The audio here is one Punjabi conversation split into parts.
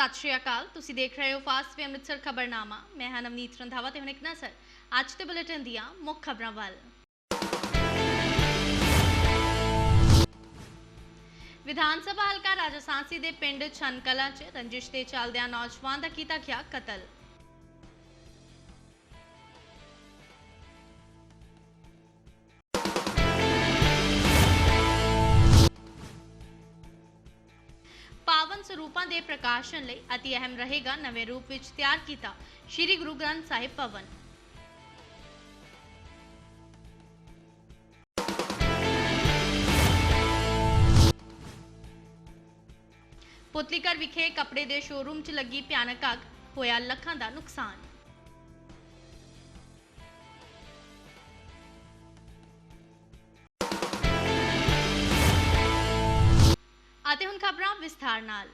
ਸਤਿ ਸ਼੍ਰੀ ਅਕਾਲ। ਤੁਸੀਂ ਦੇਖ ਰਹੇ ਹੋ ਫਾਸਟ ਵੇ ਅੰਮ੍ਰਿਤਸਰ ਖਬਰਨਾਮਾ। ਮੈਂ ਹਾਂ ਨਵਨੀਤ ਰੰਧਾਵਾ ਤੇ ਹੁਣ ਇੱਕ ਨਜ਼ਰ। ਅੱਜ ਦੇ ਬੁਲੇਟਿਨ ਦੀਆਂ ਮੁੱਖ ਖਬਰਾਂ ਵੱਲ। ਵਿਧਾਨ ਸਭਾ ਹਲਕਾ ਰਾਜਸਾਂਸੀ ਦੇ ਪਿੰਡ ਛਨਕਲਾ 'ਚ ਰੰਜਿਸ਼ ਦੇ ਚੱਲਦਿਆਂ ਨੌਜਵਾਨ ਦਾ ਕੀਤਾ ਗਿਆ ਕਤਲ। ਸਰੂਪਾਂ ਦੇ ਪ੍ਰਕਾਸ਼ਨ ਲਈ ਅਤੀ ਅਹਿਮ ਰਹੇਗਾ ਨਵੇਂ ਰੂਪ ਵਿੱਚ ਤਿਆਰ ਕੀਤਾ ਸ੍ਰੀ ਗੁਰੂ ਗ੍ਰੰਥ ਸਾਹਿਬ ਭਵਨ। ਪੁਤਲੀਕਰ ਵਿਖੇ ਕੱਪੜੇ ਦੇ ਸ਼ੋਰੂਮ 'ਚ ਲੱਗੀ ਭਿਆਨਕ ਅੱਗ, ਹੋਇਆ ਲੱਖਾਂ ਦਾ ਨੁਕਸਾਨ। ਅਤੇ ਹੁਣ ਖਬਰਾਂ ਵਿਸਥਾਰ ਨਾਲ।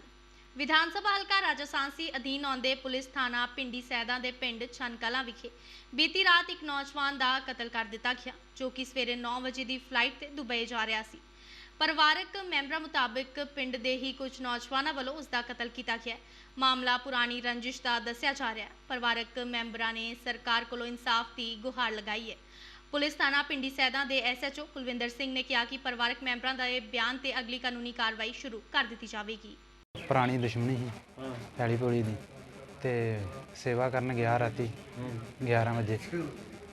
ਵਿਧਾਨ ਸਭਾ ਹਲਕਾ ਰਾਜਸਾਂਸੀ ਅਧੀਨ ਆਉਂਦੇ ਪੁਲਿਸ ਥਾਣਾ ਪਿੰਡੀ ਸੈਦਾ ਦੇ ਪਿੰਡ ਛਨਕਲਾ ਵਿਖੇ ਬੀਤੀ ਰਾਤ ਇੱਕ ਨੌਜਵਾਨ ਦਾ ਕਤਲ ਕਰ ਦਿੱਤਾ ਗਿਆ, ਜੋ ਕਿ ਸਵੇਰੇ 9 ਵਜੇ ਦੀ ਫਲਾਈਟ ਤੇ ਦੁਬਈ ਜਾ ਰਿਹਾ ਸੀ। ਪਰਿਵਾਰਕ ਮੈਂਬਰਾਂ ਮੁਤਾਬਕ ਪਿੰਡ ਦੇ ਹੀ ਕੁਝ ਨੌਜਵਾਨਾਂ ਵੱਲੋਂ ਉਸ ਦਾ ਕਤਲ ਕੀਤਾ ਗਿਆ। ਮਾਮਲਾ ਪੁਰਾਣੀ ਰੰਜਿਸ਼ ਦਾ ਦੱਸਿਆ ਜਾ ਰਿਹਾ। ਹੈ ਪਰਿਵਾਰਕ ਮੈਂਬਰਾਂ ਨੇ ਸਰਕਾਰ ਕੋਲੋਂ ਇਨਸਾਫ ਦੀ ਗੁਹਾਰ ਲਗਾਈ ਹੈ। ਪੁਲਿਸ ਥਾਣਾ ਪਿੰਡੀ ਸੈਦਾ ਦੇ ਐਸਐਚਓ ਕੁਲਵਿੰਦਰ ਸਿੰਘ ਨੇ ਕਿਹਾ ਕਿ ਪਰਿਵਾਰਕ ਮੈਂਬਰਾਂ ਦੇ ਬਿਆਨ ਤੇ ਅਗਲੀ ਕਾਨੂੰਨੀ ਕਾਰਵਾਈ ਸ਼ੁਰੂ ਕਰ ਦਿੱਤੀ ਜਾਵੇਗੀ। ਪੁਰਾਣੀ ਦੁਸ਼ਮਣੀ ਸੀ ਪੈਲੀ ਪੋਲੀ ਦੀ। ਤੇ ਸੇਵਾ ਕਰਨ ਗਿਆ ਰਾਤੀ 11 ਵਜੇ।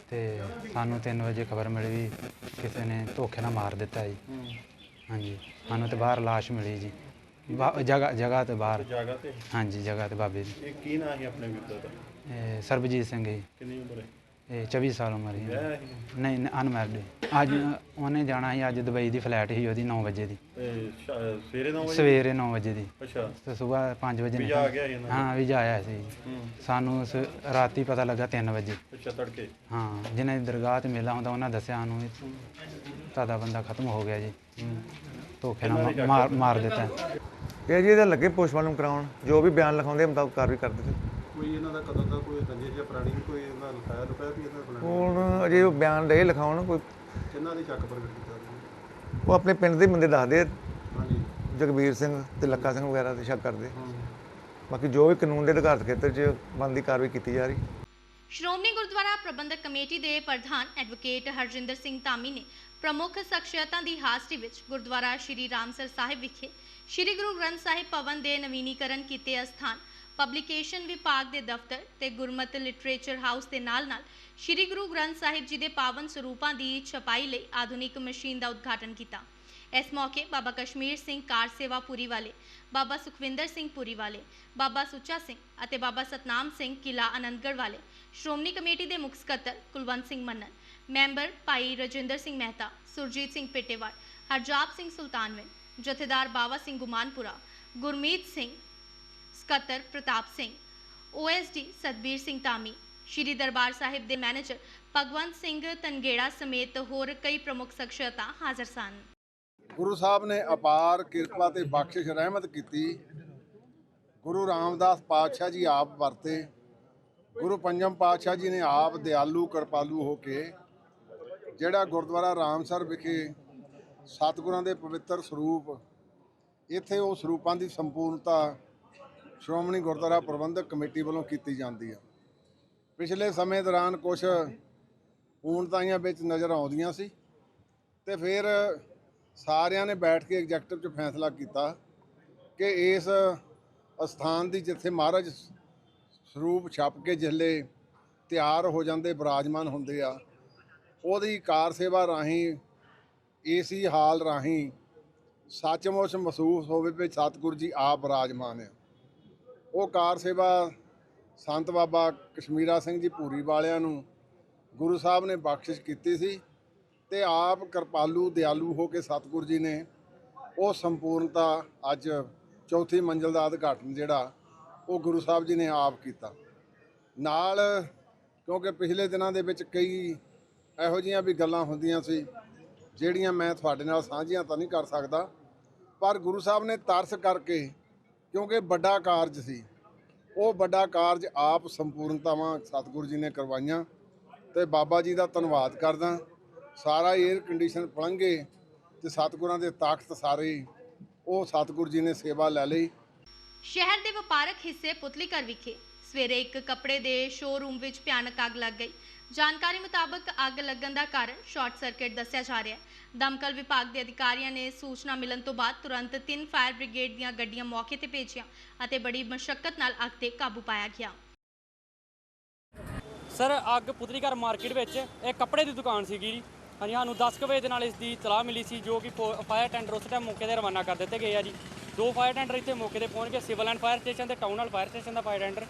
ਤੇ ਸਾਨੂੰ 3 ਵਜੇ ਖਬਰ ਮਿਲੀ ਵੀ ਕਿਸੇ ਨੇ ਧੋਖੇ ਨਾਲ ਮਾਰ ਦਿੱਤਾ ਜੀ। ਹਾਂਜੀ ਸਾਨੂੰ ਤੇ ਬਾਹਰ ਲਾਸ਼ ਮਿਲੀ ਜੀ। ਬਾ- ਜਗ੍ਹਾ ਜਗ੍ਹਾ ਤੇ ਬਾਹਰ। ਜਗ੍ਹਾ ਤੇ? ਹਾਂਜੀ ਜਗ੍ਹਾ ਤੇ ਬਾਬੇ ਦੀ। ਇਹ ਕੀ ਨਾਂ ਸੀ ਆਪਣੇ ਵੀਰ ਦਾ? ਇਹ ਸਰਬਜੀਤ ਸਿੰਘ ਜੀ। ਕਿੰਨੀ ਉਮਰ ਹੈ? ਇਹ 24 ਸਾਲ ਉਮਰ ਸੀ ਸੀ ਨਹੀਂ ਅਨਮੈਰਿਡ ਅੱਜ ਉਹਨੇ ਜਾਣਾ ਸੀ ਅੱਜ ਦੁਬਈ ਦੀ ਫਲਾਈਟ ਸੀ ਉਹਦੀ 9 ਵਜੇ ਦੀ। ਤੇ ਸ਼ਾ- ਸਵੇਰੇ 9 ਵਜੇ? ਸਵੇਰੇ 9 ਵਜੇ ਦੀ। ਅੱਛਾ। ਤੇ ਸਵੇਰ 5 ਵਜੇ ਵੀਜ਼ਾ ਆ ਗਿਆ ਸੀ ਇਹਨਾਂ ਦਾ? ਹਾਂ ਵੀਜ਼ਾ ਆਇਆ ਸੀ। ਸਾਨੂੰ ਸ- ਰਾਤੀ ਪਤਾ ਲੱਗਾ 3 ਵਜੇ। ਅੱਛਾ ਤੜਕੇ? ਹਾਂ ਜਿਨ੍ਹਾਂ ਦੀ ਦਰਗਾਹ ਤੇ ਮੇਲਾ ਹੁੰਦਾ ਉਹਨਾਂ ਦੱਸਿਆ ਸਾਨੂੰ ਤੁਹਾਡਾ ਬੰਦਾ ਖਤਮ ਹੋ ਗਿਆ ਜੀ। ਧੋਖੇ ਨਾਲ ਮਾਰ ਮਾਰ ਦਿੱਤਾ। ਇਹ ਜੀ ਇਹਦਾ ਲੱਗੇ ਪੋਸਟਮਾਰਟਮ ਕਰਾਉਣ ਜੋ ਵੀ ਬਿਆਨ ਲਿਖਾਉਂਦੇ ਮੁਤਾਬਕ ਕਾਰਵਾਈ ਕਰ ਦਿੱਤੀ ਕੋਈ ਇਹਨਾਂ ਦਾ ਕਦੋਂ ਦਾ ਕੋਈ ਰੰਜਿਸ਼ ਜਾਂ ਪੁਰਾਣੀ ਕੋਈ ਇਹਨਾਂ ਲਿਖਾਇਆ ਲੁਕਾਇਆ ਵੀ ਇਹਨਾਂ ਬਣਾ ਹੁਣ ਅਜੇ ਉਹ ਬਿਆਨ ਦੇ ਲਿਖਾਉਣ ਕੋਈ ਕਿੰਨਾ ਦੀ ਚੱਕ ਪ੍ਰਗਟ ਕੀਤਾ? ਉਹ ਆਪਣੇ ਪਿੰਡ ਦੇ ਬੰਦੇ ਦੱਸਦੇ ਆ, ਹਾਂਜੀ। ਜਗਵੀਰ ਸਿੰਘ ਤੇ ਲੱਖਾ ਸਿੰਘ ਵਗੈਰਾ ਤੇ ਸ਼ੱਕ ਕਰਦੇ। ਬਾਕੀ ਜੋ ਵੀ ਕਾਨੂੰਨ ਦੇ ਅਧਿਕਾਰਤ ਖੇਤਰ 'ਚ ਬਣਦੀ ਕਾਰਵਾਈ ਕੀਤੀ ਜਾ ਰਹੀ। ਸ਼੍ਰੋਮਣੀ ਗੁਰਦੁਆਰਾ ਪ੍ਰਬੰਧਕ ਕਮੇਟੀ ਦੇ ਪ੍ਰਧਾਨ ਐਡਵੋਕੇਟ ਹਰਜਿੰਦਰ ਸਿੰਘ ਧਾਮੀ ਨੇ ਪ੍ਰਮੁੱਖ ਸ਼ਖਸੀਅਤਾਂ ਦੀ ਹਾਜ਼ਰੀ ਵਿੱਚ ਗੁਰਦੁਆਰਾ ਸ਼੍ਰੀ ਰਾਮਸਰ ਸਾਹਿਬ ਵਿਖੇ ਸ਼੍ਰੀ ਗੁਰੂ ਗ੍ਰੰਥ ਸਾਹਿਬ ਭਵਨ ਦੇ ਨਵੀਨੀਕਰਨ ਕੀਤੇ ਅਸਥਾਨ ਪਬਲੀਕੇਸ਼ਨ ਵਿਭਾਗ ਦੇ ਦਫ਼ਤਰ ਤੇ ਗੁਰਮਤਿ ਲਿਟਰੇਚਰ ਹਾਊਸ ਦੇ ਨਾਲ-ਨਾਲ ਸ਼੍ਰੀ ਗੁਰੂ ਗ੍ਰੰਥ ਸਾਹਿਬ ਜੀ ਦੇ ਪਾਵਨ ਸਰੂਪਾਂ ਦੀ ਛਪਾਈ ਲਈ ਆਧੁਨਿਕ ਮਸ਼ੀਨ ਦਾ ਉਦਘਾਟਨ ਕੀਤਾ। ਇਸ ਮੌਕੇ ਬਾਬਾ ਕਸ਼ਮੀਰ ਸਿੰਘ ਕਾਰ ਸੇਵਾ ਪੂਰੀ ਵਾਲੇ, ਬਾਬਾ ਸੁਖਵਿੰਦਰ ਸਿੰਘ ਪੂਰੀ ਵਾਲੇ, ਬਾਬਾ ਸੁੱਚਾ ਸਿੰਘ ਅਤੇ ਬਾਬਾ ਸਤਨਾਮ ਸਿੰਘ ਕਿਲਾ ਆਨੰਦਗੜ੍ਹ ਵਾਲੇ, ਸ਼੍ਰੋਮਣੀ ਕਮੇਟੀ ਦੇ ਮੁੱਖ ਸਕੱਤਰ ਕੁਲਵੰਤ ਸਿੰਘ ਮੰਨਨ, ਮੈਂਬਰ ਭਾਈ ਰਜਿੰਦਰ ਸਿੰਘ ਮਹਿਤਾ, ਸੁਰਜੀਤ ਸਿੰਘ ਪੇਟੇਵਾਲ ਹਰਜਾਪ ਸਿੰਘ ਸੁਲਤਾਨਵਿੰਦ ਜਥੇਦਾਰ ਬਾਵਾ ਸਿੰਘ ਗੁਮਾਨਪੁਰਾ, ਗੁਰਮੀਤ ਸਿੰਘ ਸਕੱਤਰ ਪ੍ਰਤਾਪ ਸਿੰਘ ਓਐਸਡੀ ਸਤਬੀਰ ਸਿੰਘ ਤਾਮੀ ਸ਼੍ਰੀ ਦਰਬਾਰ ਸਾਹਿਬ ਦੇ ਮੈਨੇਜਰ ਭਗਵੰਤ ਸਿੰਘ ਤਨਗੇੜਾ ਸਮੇਤ ਹੋਰ ਕਈ ਪ੍ਰਮੁੱਖ ਸ਼ਖਸੀਅਤਾਂ ਹਾਜ਼ਰ ਸਨ। ਗੁਰੂ ਸਾਹਿਬ ਨੇ ਅਪਾਰ ਕਿਰਪਾ ਤੇ ਬਖਸ਼ਿਸ਼ ਰਹਿਮਤ ਕੀਤੀ। ਗੁਰੂ ਰਾਮਦਾਸ ਪਾਤਸ਼ਾਹ ਜੀ ਆਪ ਵਰਤੇ। ਗੁਰੂ ਪੰਜਮ ਪਾਤਸ਼ਾਹ ਜੀ ਨੇ ਆਪ ਦਿਆਲੂ, ਕਿਰਪਾਲੂ ਹੋ ਕੇ ਜਿਹੜਾ ਗੁਰਦੁਆਰਾ ਰਾਮਸਰ ਵਿਖੇ ਸਤਿਗੁਰਾਂ ਦੇ ਪਵਿੱਤਰ ਸਰੂਪ, ਇੱਥੇ ਉਹ ਸਰੂਪਾਂ ਦੀ ਸੰਪੂਰਨਤਾ ਸ਼੍ਰੋਮਣੀ ਗੁਰਦੁਆਰਾ ਪ੍ਰਬੰਧਕ ਕਮੇਟੀ ਵੱਲੋਂ ਕੀਤੀ ਜਾਂਦੀ ਆ। ਪਿਛਲੇ ਸਮੇਂ ਦੌਰਾਨ ਕੁਝ ਊਣਤਾਈਆਂ ਵਿੱਚ ਨਜ਼ਰ ਆਉਂਦੀਆਂ ਸੀ ਤੇ ਫਿਰ ਸਾਰਿਆਂ ਨੇ ਬੈਠ ਕੇ ਐਗਜ਼ੈਕਟਿਵ 'ਚ ਫੈਸਲਾ ਕੀਤਾ ਕਿ ਇਸ ਅਸਥਾਨ ਦੀ ਜਿੱਥੇ ਮਹਾਰਾਜ ਸਰੂਪ ਛਪ ਕੇ ਜਿਲੇ ਤਿਆਰ ਹੋ ਜਾਂਦੇ, ਬਿਰਾਜਮਾਨ ਹੁੰਦੇ ਆ, ਉਹਦੀ ਕਾਰ ਸੇਵਾ ਰਾਹੀਂ, ਏਸੀ ਹਾਲ ਰਾਹੀਂ ਸੱਚਮੁੱਚ ਮਹਿਸੂਸ ਹੋਵੇ ਵੀ ਸਤਿਗੁਰੂ ਜੀ ਆਪ ਬਰਾਜਮਾਨ ਆ। ਉਹ ਕਾਰ ਸੇਵਾ ਸੰਤ ਬਾਬਾ ਕਸ਼ਮੀਰਾ ਸਿੰਘ ਜੀ ਭੂਰੀ ਵਾਲਿਆਂ ਨੂੰ ਗੁਰੂ ਸਾਹਿਬ ਨੇ ਬਖਸ਼ਿਸ਼ ਕੀਤੀ ਸੀ ਤੇ ਆਪ ਕਿਰਪਾਲੂ, ਦਿਆਲੂ ਹੋ ਕੇ ਸਤਿਗੁਰੂ ਜੀ ਨੇ ਉਹ ਸੰਪੂਰਨਤਾ ਅੱਜ ਚੌਥੀ ਮੰਜ਼ਲ ਦਾ ਉਦਘਾਟਨ ਜਿਹੜਾ ਉਹ ਗੁਰੂ ਸਾਹਿਬ ਜੀ ਨੇ ਆਪ ਕੀਤਾ। ਨਾਲ ਕਿਉਂਕਿ ਪਿਛਲੇ ਦਿਨਾਂ ਦੇ ਵਿੱਚ ਕਈ ਇਹੋ ਜਿਹੀਆਂ ਵੀ ਗੱਲਾਂ ਹੁੰਦੀਆਂ ਸੀ, ਜਿਹੜੀਆਂ ਮੈਂ ਤੁਹਾਡੇ ਨਾਲ ਸਾਂਝੀਆਂ ਤਾਂ ਨਹੀਂ ਕਰ ਸਕਦਾ, ਪਰ ਗੁਰੂ ਸਾਹਿਬ ਨੇ ਤਰਸ ਕਰਕੇ ਕਿਉਂਕਿ ਵੱਡਾ ਕਾਰਜ ਸੀ। ਉਹ ਵੱਡਾ ਕਾਰਜ ਆਪ ਸੰਪੂਰਨਤਾਵਾਂ ਸਤਿਗੁਰੂ ਜੀ ਨੇ ਕਰਵਾਈਆਂ ਤੇ ਬਾਬਾ ਜੀ ਦਾ ਧੰਨਵਾਦ ਕਰਦਾ। ਸਾਰਾ 에ਅਰ ਕੰਡੀਸ਼ਨ ਪਲੰਘੇ ਤੇ ਸਤਿਗੁਰਾਂ ਦੇ ਤਾਕਤ ਸਾਰੇ ਉਹ ਸਤਿਗੁਰੂ ਜੀ ਨੇ ਸੇਵਾ ਲੈ ਲਈ। ਸ਼ਹਿਰ ਦੇ ਵਪਾਰਕ ਹਿੱਸੇ ਪੁਤਲੀ ਘਰ ਵਿਖੇ ਸਵੇਰੇ ਇੱਕ ਕੱਪੜੇ ਦੇ ਸ਼ੋਰੂਮ ਵਿੱਚ ਭਿਆਨਕ ਅੱਗ ਲੱਗ ਗਈ। ਜਾਣਕਾਰੀ ਮੁਤਾਬਕ ਅੱਗ ਲੱਗਣ ਦਾ ਕਾਰਨ ਸ਼ਾਰਟ ਸਰਕਟ ਦੱਸਿਆ ਜਾ ਰਿਹਾ ਹੈ। ਦਮਕਲ ਵਿਭਾਗ ਦੇ ਅਧਿਕਾਰੀਆਂ ਨੇ ਸੂਚਨਾ ਮਿਲਣ ਤੋਂ ਬਾਅਦ ਤੁਰੰਤ ਤਿੰਨ ਫਾਇਰ ਬ੍ਰਿਗੇਡ ਦੀਆਂ ਗੱਡੀਆਂ ਮੌਕੇ ਤੇ ਭੇਜੀਆਂ ਅਤੇ ਬੜੀ ਮਸ਼ੱਕਤ ਨਾਲ ਅੱਗ ਤੇ ਕਾਬੂ ਪਾਇਆ ਗਿਆ। ਸਰ, ਅੱਗ ਪੁਤਲੀਘਰ ਮਾਰਕੀਟ ਵਿੱਚ ਇਹ ਕੱਪੜੇ ਦੀ ਦੁਕਾਨ ਸੀਗੀ ਜੀ। ਹਾਂਜੀ, ਸਾਨੂੰ 10 ਕੁ ਵਜੇ ਦੇ ਨਾਲ ਇਸ ਦੀ ਤਲਾਹ ਮਿਲੀ ਸੀ, ਜੋ ਕਿ ਫੋ- ਫਾਇਰ ਟੈਂਡਰ ਉਸ ਟਾਈਮ ਮੌਕੇ ਤੇ ਰਵਾਨਾ ਕਰ ਦਿੱਤੇ ਗਏ ਆ ਜੀ। ਦੋ ਫਾਇਰ ਟੈਂਡਰ ਇੱਥੇ ਮੌਕੇ ਤੇ ਪਹੁੰਚ ਗਏ, ਸਿਵਲ ਐਂਡ ਫਾਇਰ ਸਟੇਸ਼ਨ ਤੇ, ਟਾਊਨ ਹਾਲ ਫਾਇਰ ਸਟੇਸ਼ਨ ਦਾ ਫਾਇਰ ਟੈਂਡਰ।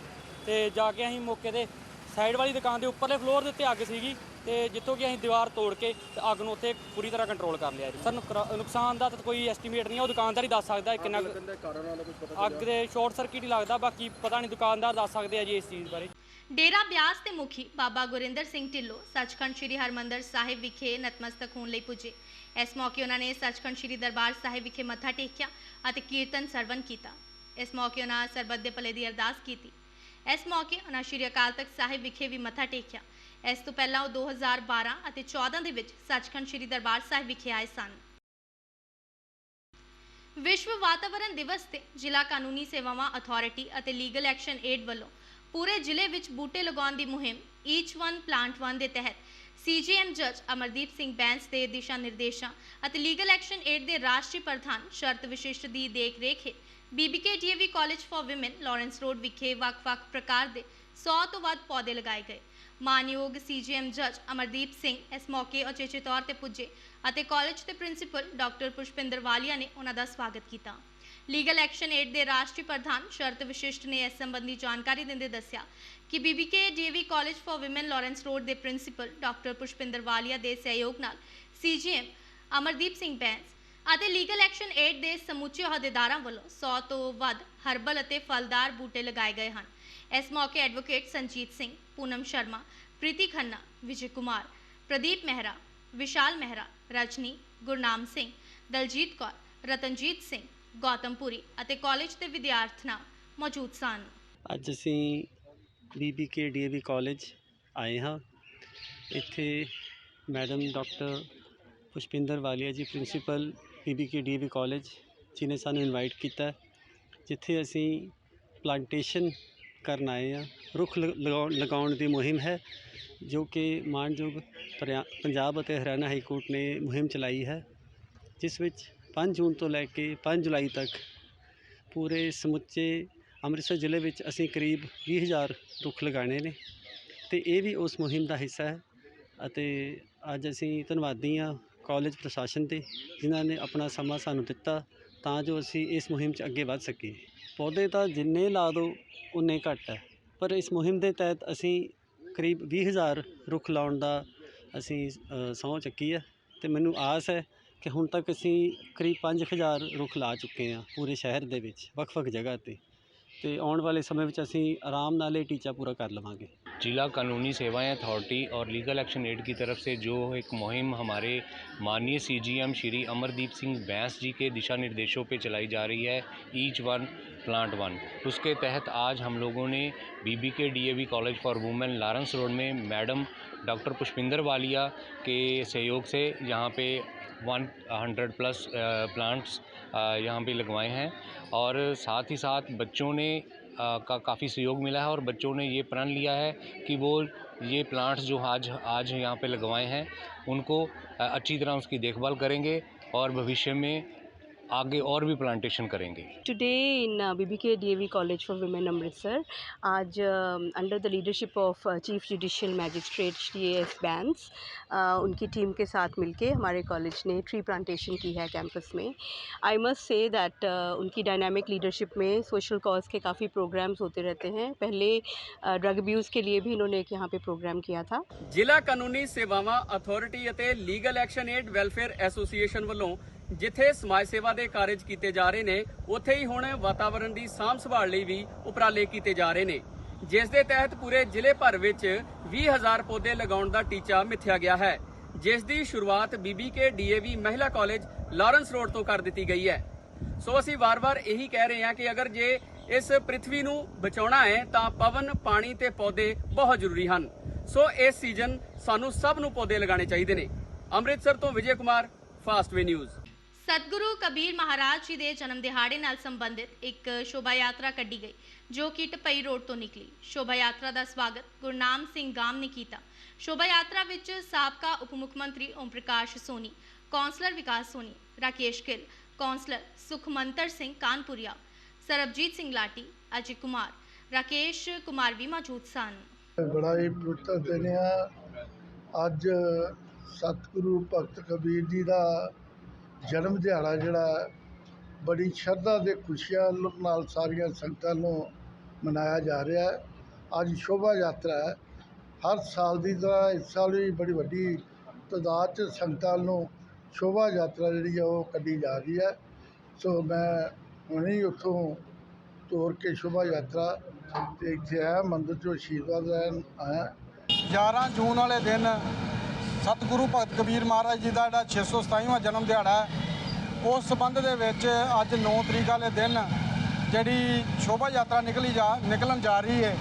ਤੇ ਜਾ ਕੇ ਅਸੀਂ ਮੌਕੇ ਤੇ ਸਾਈਡ ਵਾਲੀ ਦੁਕਾਨ ਦੇ ਉੱਪਰਲੇ ਫਲੋਰ ਦੇ ਉੱਤੇ ਅੱਗ ਸੀਗੀ ਤੇ ਜਿੱਥੋਂ ਕਿ ਅਸੀਂ ਦੀਵਾਰ ਤੋੜ ਕੇ ਤੇ ਅੱਗ ਨੂੰ ਉੱਥੇ ਪੂਰੀ ਤਰ੍ਹਾਂ ਕੰਟਰੋਲ ਕਰ ਲਿਆ ਜੀ। ਸਰ ਨੁਕਰਾ- ਨੁਕਸਾਨ ਦਾ ਤਾਂ ਕੋਈ ਐਸਟੀਮੇਟ ਨਹੀਂ ਹੈ ਉਹ ਦੁਕਾਨਦਾਰ ਹੀ ਦੱਸ ਸਕਦਾ ਹੈ ਕਿੰਨਾ ਕੁ- ਅੱਗ ਦੇ ਸ਼ਾਰਟ ਸਰਕਟ ਹੀ ਲੱਗਦਾ ਬਾਕੀ ਪਤਾ ਨਹੀਂ ਦੁਕਾਨਦਾਰ ਦੱਸ ਸਕਦੇ ਆ ਜੀ ਇਸ ਚੀਜ਼ ਬਾਰੇ। ਡੇਰਾ ਬਿਆਸ ਦੇ ਮੁਖੀ ਬਾਬਾ ਗੁਰਿੰਦਰ ਸਿੰਘ ਢਿੱਲੋਂ ਸੱਚਖੰਡ ਸ੍ਰੀ ਹਰਮੰਦਰ ਸਾਹਿਬ ਵਿਖੇ ਨਤਮਸਤਕ ਹੋਣ ਲਈ ਪੁੱਜੇ। ਇਸ ਮੌਕੇ ਉਹਨਾਂ ਨੇ ਸੱਚਖੰਡ ਸ੍ਰੀ ਦਰਬਾਰ ਸਾਹਿਬ ਵਿਖੇ ਮੱਥਾ ਟੇਕਿਆ ਅਤੇ ਕੀਰਤਨ ਸਰਵਨ ਕੀਤਾ। ਇਸ ਮੌਕੇ ਉਹਨਾਂ ਸਰਬੱਤ ਦੇ ਭਲੇ ਦੀ ਅਰਦਾਸ ਕੀਤੀ। ਇਸ ਮੌਕੇ ਉਹਨਾਂ ਸ੍ਰੀ ਅਕਾਲ ਤਖਤ ਸਾਹਿਬ ਵਿਖੇ ਵੀ ਮੱਥਾ ਟੇਕਿਆ। ਇਸ ਤੋਂ ਪਹਿਲਾਂ ਉਹ 2012 ਅਤੇ 14 ਦੇ ਵਿੱਚ ਸੱਚਖੰਡ ਸ੍ਰੀ ਦਰਬਾਰ ਸਾਹਿਬ ਵਿਖੇ ਆਏ ਸਨ। ਵਿਸ਼ਵ ਵਾਤਾਵਰਣ ਦਿਵਸ ਤੇ ਜ਼ਿਲ੍ਹਾ ਕਾਨੂੰਨੀ ਸੇਵਾਵਾਂ ਅਥਾਰਟੀ ਅਤੇ ਲੀਗਲ ਐਕਸ਼ਨ ਏਡ ਵੱਲੋਂ ਪੂਰੇ ਜ਼ਿਲ੍ਹੇ ਵਿੱਚ ਬੂਟੇ ਲਗਾਉਣ ਦੀ ਮੁਹਿੰਮ ਈਚ ਵਨ ਪਲਾਂਟ ਵਨ ਦੇ ਤਹਿਤ ਸੀਜੀਐਮ ਜੱਜ ਅਮਰਦੀਪ ਸਿੰਘ ਬੈਂਸ ਦੇ ਦਿਸ਼ਾ ਨਿਰਦੇਸ਼ਾਂ ਅਤੇ ਲੀਗਲ ਐਕਸ਼ਨ ਏਡ ਦੇ ਰਾਸ਼ਟਰੀ ਪ੍ਰਧਾਨ ਸ਼ਰਤ ਵਿਸ਼ਿਸ਼ਟ ਦੀ ਦੇਖਰੇਖ ਹੇਠ BBK DAV college for women Lawrence road ਵਿਖੇ ਵੱਖ-ਵੱਖ ਪ੍ਰਕਾਰ ਦੇ 100 ਤੋਂ ਵੱਧ ਪੌਦੇ ਲਗਾਏ ਗਏ। ਮਾਨਯੋਗ ਸੀਜੀਐਮ ਜੱਜ ਅਮਰਦੀਪ ਸਿੰਘ ਇਸ ਮੌਕੇ ਉਚੇਚੇ ਤੌਰ ਤੇ ਪੁੱਜੇ ਅਤੇ ਕਾਲਜ ਦੇ ਪ੍ਰਿੰਸੀਪਲ ਡਾਕਟਰ ਪੁਸ਼ਪਿੰਦਰ ਵਾਲੀਆ ਨੇ ਉਹਨਾਂ ਦਾ ਸਵਾਗਤ ਕੀਤਾ। ਲੀਗਲ ਐਕਸ਼ਨ ਏਡ ਦੇ ਰਾਸ਼ਟਰੀ ਪ੍ਰਧਾਨ ਸ਼ਰਤ ਵਿਸ਼ਿਸ਼ਟ ਨੇ ਇਸ ਸੰਬੰਧੀ ਜਾਣਕਾਰੀ ਦਿੰਦੇ ਦੱਸਿਆ ਕਿ BBK DAV college for women Lawrence road ਦੇ ਪ੍ਰਿੰਸੀਪਲ ਡਾਕਟਰ ਪੁਸ਼ਪਿੰਦਰ ਵਾਲੀਆ ਦੇ ਸਹਿਯੋਗ ਨਾਲ ਸੀਜੀਐਮ ਅਮਰਦੀਪ ਸਿੰਘ ਬੈਂਸ ਅਤੇ ਲੀਗਲ ਐਕਸ਼ਨ ਏਡ ਦੇ ਸਮੁੱਚੇ ਅਹੁਦੇਦਾਰਾਂ ਵੱਲੋਂ 100 ਤੋਂ ਵੱਧ ਹਰਬਲ ਅਤੇ ਫਲਦਾਰ ਬੂਟੇ ਲਗਾਏ ਗਏ ਹਨ। ਇਸ ਮੌਕੇ ਐਡਵੋਕੇਟ ਸੰਜੀਤ ਸਿੰਘ, ਪੂਨਮ ਸ਼ਰਮਾ, ਪ੍ਰੀਤੀ ਖੰਨਾ, ਵਿਜੇ ਕੁਮਾਰ, ਪ੍ਰਦੀਪ ਮਹਿਰਾ, ਵਿਸ਼ਾਲ ਮਹਿਰਾ, ਰਜਨੀ, ਗੁਰਨਾਮ ਸਿੰਘ, ਦਲਜੀਤ ਕੌਰ, ਰਤਨਜੀਤ ਸਿੰਘ ਗੌਤਮਪੁਰੀ ਅਤੇ ਕਾਲਜ ਦੇ ਵਿਦਿਆਰਥਣਾਂ ਮੌਜੂਦ ਸਨ। ਅੱਜ ਅਸੀਂ ਬੀਬੀਕੇ ਡੀਏਵੀ ਕਾਲਜ ਆਏ ਹਾਂ। ਇੱਥੇ ਮੈਡਮ ਡਾਕਟਰ ਪੁਸ਼ਪਿੰਦਰ ਵਾਲੀਆ ਜੀ ਪ੍ਰਿੰਸੀਪਲ ਬੀਬੀਕੇ ਡੀਏਵੀ ਕਾਲਜ ਜੀ ਨੇ ਸਾਨੂੰ ਇਨਵਾਈਟ ਕੀਤਾ। ਜਿੱਥੇ ਅਸੀਂ ਪਲਾਂਟੇਸ਼ਨ ਕਰਨ ਆਏ ਹਾਂ। ਰੁੱਖ ਲਗ- ਲਗਾਉਣ ਲਗਾਉਣ ਦੀ ਮੁਹਿੰਮ ਹੈ, ਜੋ ਕਿ ਮਾਣਯੋਗ ਪਰਿਆ- ਪੰਜਾਬ ਅਤੇ ਹਰਿਆਣਾ ਹਾਈ ਕੋਰਟ ਨੇ ਮੁਹਿੰਮ ਚਲਾਈ ਹੈ, ਜਿਸ ਵਿੱਚ ਪੰਜ ਜੂਨ ਤੋਂ ਲੈ ਕੇ ਪੰਜ ਜੁਲਾਈ ਤੱਕ ਪੂਰੇ ਸਮੁੱਚੇ ਅੰਮ੍ਰਿਤਸਰ ਜ਼ਿਲ੍ਹੇ ਵਿੱਚ ਅਸੀਂ ਕਰੀਬ ਵੀਹ ਹਜ਼ਾਰ ਰੁੱਖ ਲਗਾਉਣੇ ਨੇ ਅਤੇ ਇਹ ਵੀ ਉਸ ਮੁਹਿੰਮ ਦਾ ਹਿੱਸਾ ਹੈ ਅਤੇ ਅੱਜ ਅਸੀਂ ਧੰਨਵਾਦੀ ਹਾਂ ਕਾਲਜ ਪ੍ਰਸ਼ਾਸਨ 'ਤੇ ਜਿਨ੍ਹਾਂ ਨੇ ਆਪਣਾ ਸਮਾਂ ਸਾਨੂੰ ਦਿੱਤਾ ਤਾਂ ਜੋ ਅਸੀਂ ਇਸ ਮੁਹਿੰਮ 'ਚ ਅੱਗੇ ਵੱਧ ਸਕੀਏ। ਪੌਦੇ ਤਾਂ ਜਿੰਨੇ ਲਾ ਦਿਉ ਉਨੇ ਘੱਟ ਹੈ। ਪਰ ਇਸ ਮੁਹਿੰਮ ਦੇ ਤਹਿਤ ਅਸੀਂ ਕਰੀਬ ਵੀਹ ਹਜ਼ਾਰ ਰੁੱਖ ਲਾਉਣ ਦਾ ਅਸੀਂ ਸਹੁੰ ਚੱਕੀ ਹੈ ਅਤੇ ਮੈਨੂੰ ਆਸ ਹੈ ਕਿ ਹੁਣ ਤੱਕ ਅਸੀਂ ਕਰੀਬ ਪੰਜ ਹਜ਼ਾਰ ਰੁੱਖ ਲਾ ਚੁੱਕੇ ਹਾਂ ਪੂਰੇ ਸ਼ਹਿਰ ਦੇ ਵਿੱਚ, ਵੱਖ-ਵੱਖ ਜਗ੍ਹਾ ਤੇ। ਅਤੇ ਆਉਣ ਵਾਲੇ ਸਮੇਂ ਵਿੱਚ ਅਸੀਂ ਆਰਾਮ ਨਾਲ ਇਹ ਟੀਚਾ ਪੂਰਾ ਕਰ ਲਵਾਂਗੇ। जिला कानूनी सेवाएँ अथॉरिटी और लीगल एक्शन एड की तरफ़ से जो एक मुहिम हमारे माननीय सीजीएम श्री अमरदीप सिंह बैंस जी के दिशा निर्देशों पे चलाई जा रही है, ईच वन, प्लांट वन। उसके तहत आज हम लोगों ने B B K DAV college for women Lawrence road में मैडम डॉक्टर पुष्पिंदर वालिया के सहयोग से यहाँ पे वन हंड्रेड प्लस प्लांट्स यहाँ पे लगवाए हैं और साथ ही साथ बच्चों ने का काफ़ी सहयोग मिला है और बच्चों ने ये प्रण लिया है कि वो ये प्लांट्स जो आज आज यहाँ पे लगवाए हैं, उनको अच्छी तरह उसकी देखभाल करेंगे और भविष्य में आगे और भी प्लांटेशन करेंगे today in uh, BBK DAV College for Women Amritsar आज under the leadership of chief judicial magistrate Shri S Bains उनकी टीम के साथ मिलके हमारे कॉलेज ने ट्री प्लांटेशन की है कैंपस में आई मस्ट से दैट उनकी डायनामिक लीडरशिप में सोशल कॉज के काफ़ी प्रोग्राम्स होते रहते हैं पहले ड्रग अब्यूज़ के लिए भी इन्होंने एक यहाँ पे प्रोग्राम किया था ਜ਼ਿਲ੍ਹਾ ਕਾਨੂੰਨੀ ਸੇਵਾਵਾਂ ਅਥਾਰਟੀ ਅਤੇ legal action aid welfare association ਵੱਲੋਂ ਜਿੱਥੇ ਸਮਾਜ ਸੇਵਾ ਦੇ ਕਾਰਜ ਕੀਤੇ ਜਾ ਰਹੇ ਨੇ, ਉੱਥੇ ਹੀ ਹੁਣ ਵਾਤਾਵਰਣ ਦੀ ਸਾਂਭ ਸੰਭਾਲ ਲਈ ਵੀ ਉਪਰਾਲੇ ਕੀਤੇ ਜਾ ਰਹੇ ਨੇ। ਜਿਸ ਦੇ ਤਹਿਤ ਪੂਰੇ ਜ਼ਿਲ੍ਹੇ ਭਰ ਵਿੱਚ 20000 ਪੌਦੇ ਲਗਾਉਣ ਦਾ ਟੀਚਾ ਮਿੱਥਿਆ ਗਿਆ ਹੈ। ਜਿਸ ਦੀ ਸ਼ੁਰੂਆਤ ਬੀਬੀਕੇ ਡੀਏਵੀ ਮਹਿਲਾ ਕਾਲਜ, ਲਾਰੈਂਸ ਰੋਡ ਤੋਂ ਕਰ ਦਿੱਤੀ ਗਈ ਹੈ। ਸੋ ਅਸੀਂ ਵਾਰ-ਵਾਰ ਇਹੀ ਕਹਿ ਰਹੇ ਹਾਂ ਕਿ ਅਗਰ ਜੇ ਇਸ ਪ੍ਰithvi ਨੂੰ ਬਚਾਉਣਾ ਹੈ, ਤਾਂ ਪਵਨ, ਪਾਣੀ ਤੇ ਪੌਦੇ ਬਹੁਤ ਜ਼ਰੂਰੀ ਹਨ। ਸੋ ਇਸ ਸੀਜ਼ਨ ਸਾਨੂੰ ਸਭ ਨੂੰ ਪੌਦੇ ਲਗਾਉਣੇ ਚਾਹੀਦੇ ਨੇ। ਅੰਮ੍ਰਿਤਸਰ ਤੋਂ ਵਿਜੇ ਕੁਮਾਰ ਫਾਸਟਵੇ ਨਿਊਜ਼ ਸਤਿਗੁਰੂ ਕਬੀਰ ਮਹਾਰਾਜ ਜੀ ਦੇ ਜਨਮ ਦਿਹਾੜੇ ਨਾਲ ਸੰਬੰਧਿਤ ਇੱਕ ਸ਼ੋਭਾ ਯਾਤਰਾ ਕੱਢੀ ਗਈ, ਜੋ ਕਿ ਟਪਈ ਰੋਡ ਤੋਂ ਨਿਕਲੀ। ਸ਼ੋਭਾ ਯਾਤਰਾ ਦਾ ਸਵਾਗਤ ਗੁਰਨਾਮ ਸਿੰਘ ਗਾਮ ਨੇ ਕੀਤਾ। ਸ਼ੋਭਾ ਯਾਤਰਾ ਵਿੱਚ ਸਾਬਕਾ ਉਪ ਮੁੱਖ ਮੰਤਰੀ ਓਮ ਪ੍ਰਕਾਸ਼ ਸੋਨੀ, ਕੌਂਸਲਰ ਵਿਕਾਸ ਸੋਨੀ, ਰਾਕੇਸ਼ ਗਿੱਲ, ਕੌਂਸਲਰ ਸੁਖਮੰਤਰ ਸਿੰਘ ਕਾਨਪੁਰੀਆ, ਸਰਬਜੀਤ ਸਿੰਘ ਲਾਟੀ ਅਜੇ ਕੁਮਾਰ, ਰਾਕੇਸ਼ ਕੁਮਾਰ ਵੀ ਮੌਜੂਦ ਸਨ। ਬੜਾ ਹੀ ਪਵਿੱਤਰ ਦਿਨ ਆ। ਅੱਜ ਸਤਿਗੁਰੂ ਭਗਤ ਕਬੀਰ ਜੀ ਦਾ ਜਨਮ ਦਿਹਾੜਾ ਜਿਹੜਾ ਬੜੀ ਸ਼ਰਧਾ ਅਤੇ ਖੁਸ਼ੀਆਂ ਨਾਲ ਸਾਰੀਆਂ ਸੰਗਤਾਂ ਨੂੰ ਮਨਾਇਆ ਜਾ ਰਿਹਾ ਹੈ। ਅੱਜ ਸ਼ੋਭਾ ਯਾਤਰਾ ਹੈ। ਹਰ ਸਾਲ ਦੀ ਤਰ੍ਹਾਂ ਇਸ ਸਾਲ ਵੀ ਬੜੀ ਵੱਡੀ ਤਾਦਾਦ 'ਚ ਸੰਗਤਾਂ ਨੂੰ ਸ਼ੋਭਾ ਯਾਤਰਾ ਜਿਹੜੀ ਆ ਉਹ ਕੱਢੀ ਜਾ ਰਹੀ ਹੈ। ਸੋ ਮੈਂ ਹੁਣੇ ਉੱਥੋਂ ਤੋਰ ਕੇ ਸ਼ੋਭਾ ਯਾਤਰਾ ਤੇ ਇੱਥੇ ਆਇਆ, ਮੰਦਿਰ 'ਚੋਂ ਆਸ਼ੀਰਵਾਦ ਲੈਣ ਆਇਆ। 11 ਜੂਨ ਵਾਲੇ ਦਿਨ ਸਤਿਗੁਰੂ ਭਗਤ ਕਬੀਰ ਮਹਾਰਾਜ ਜੀ ਦਾ ਜਿਹੜਾ 627ਵਾਂ ਜਨਮ ਦਿਹਾੜਾ ਹੈ, ਉਸ ਸਬੰਧ ਦੇ ਵਿੱਚ ਅੱਜ 9 ਤਰੀਕ ਵਾਲੇ ਦਿਨ ਜਿਹੜੀ ਸ਼ੋਭਾ ਯਾਤਰਾ ਨਿਕਲੀ ਜਾ, ਨਿਕਲਣ ਜਾ ਰਹੀ ਹੈ।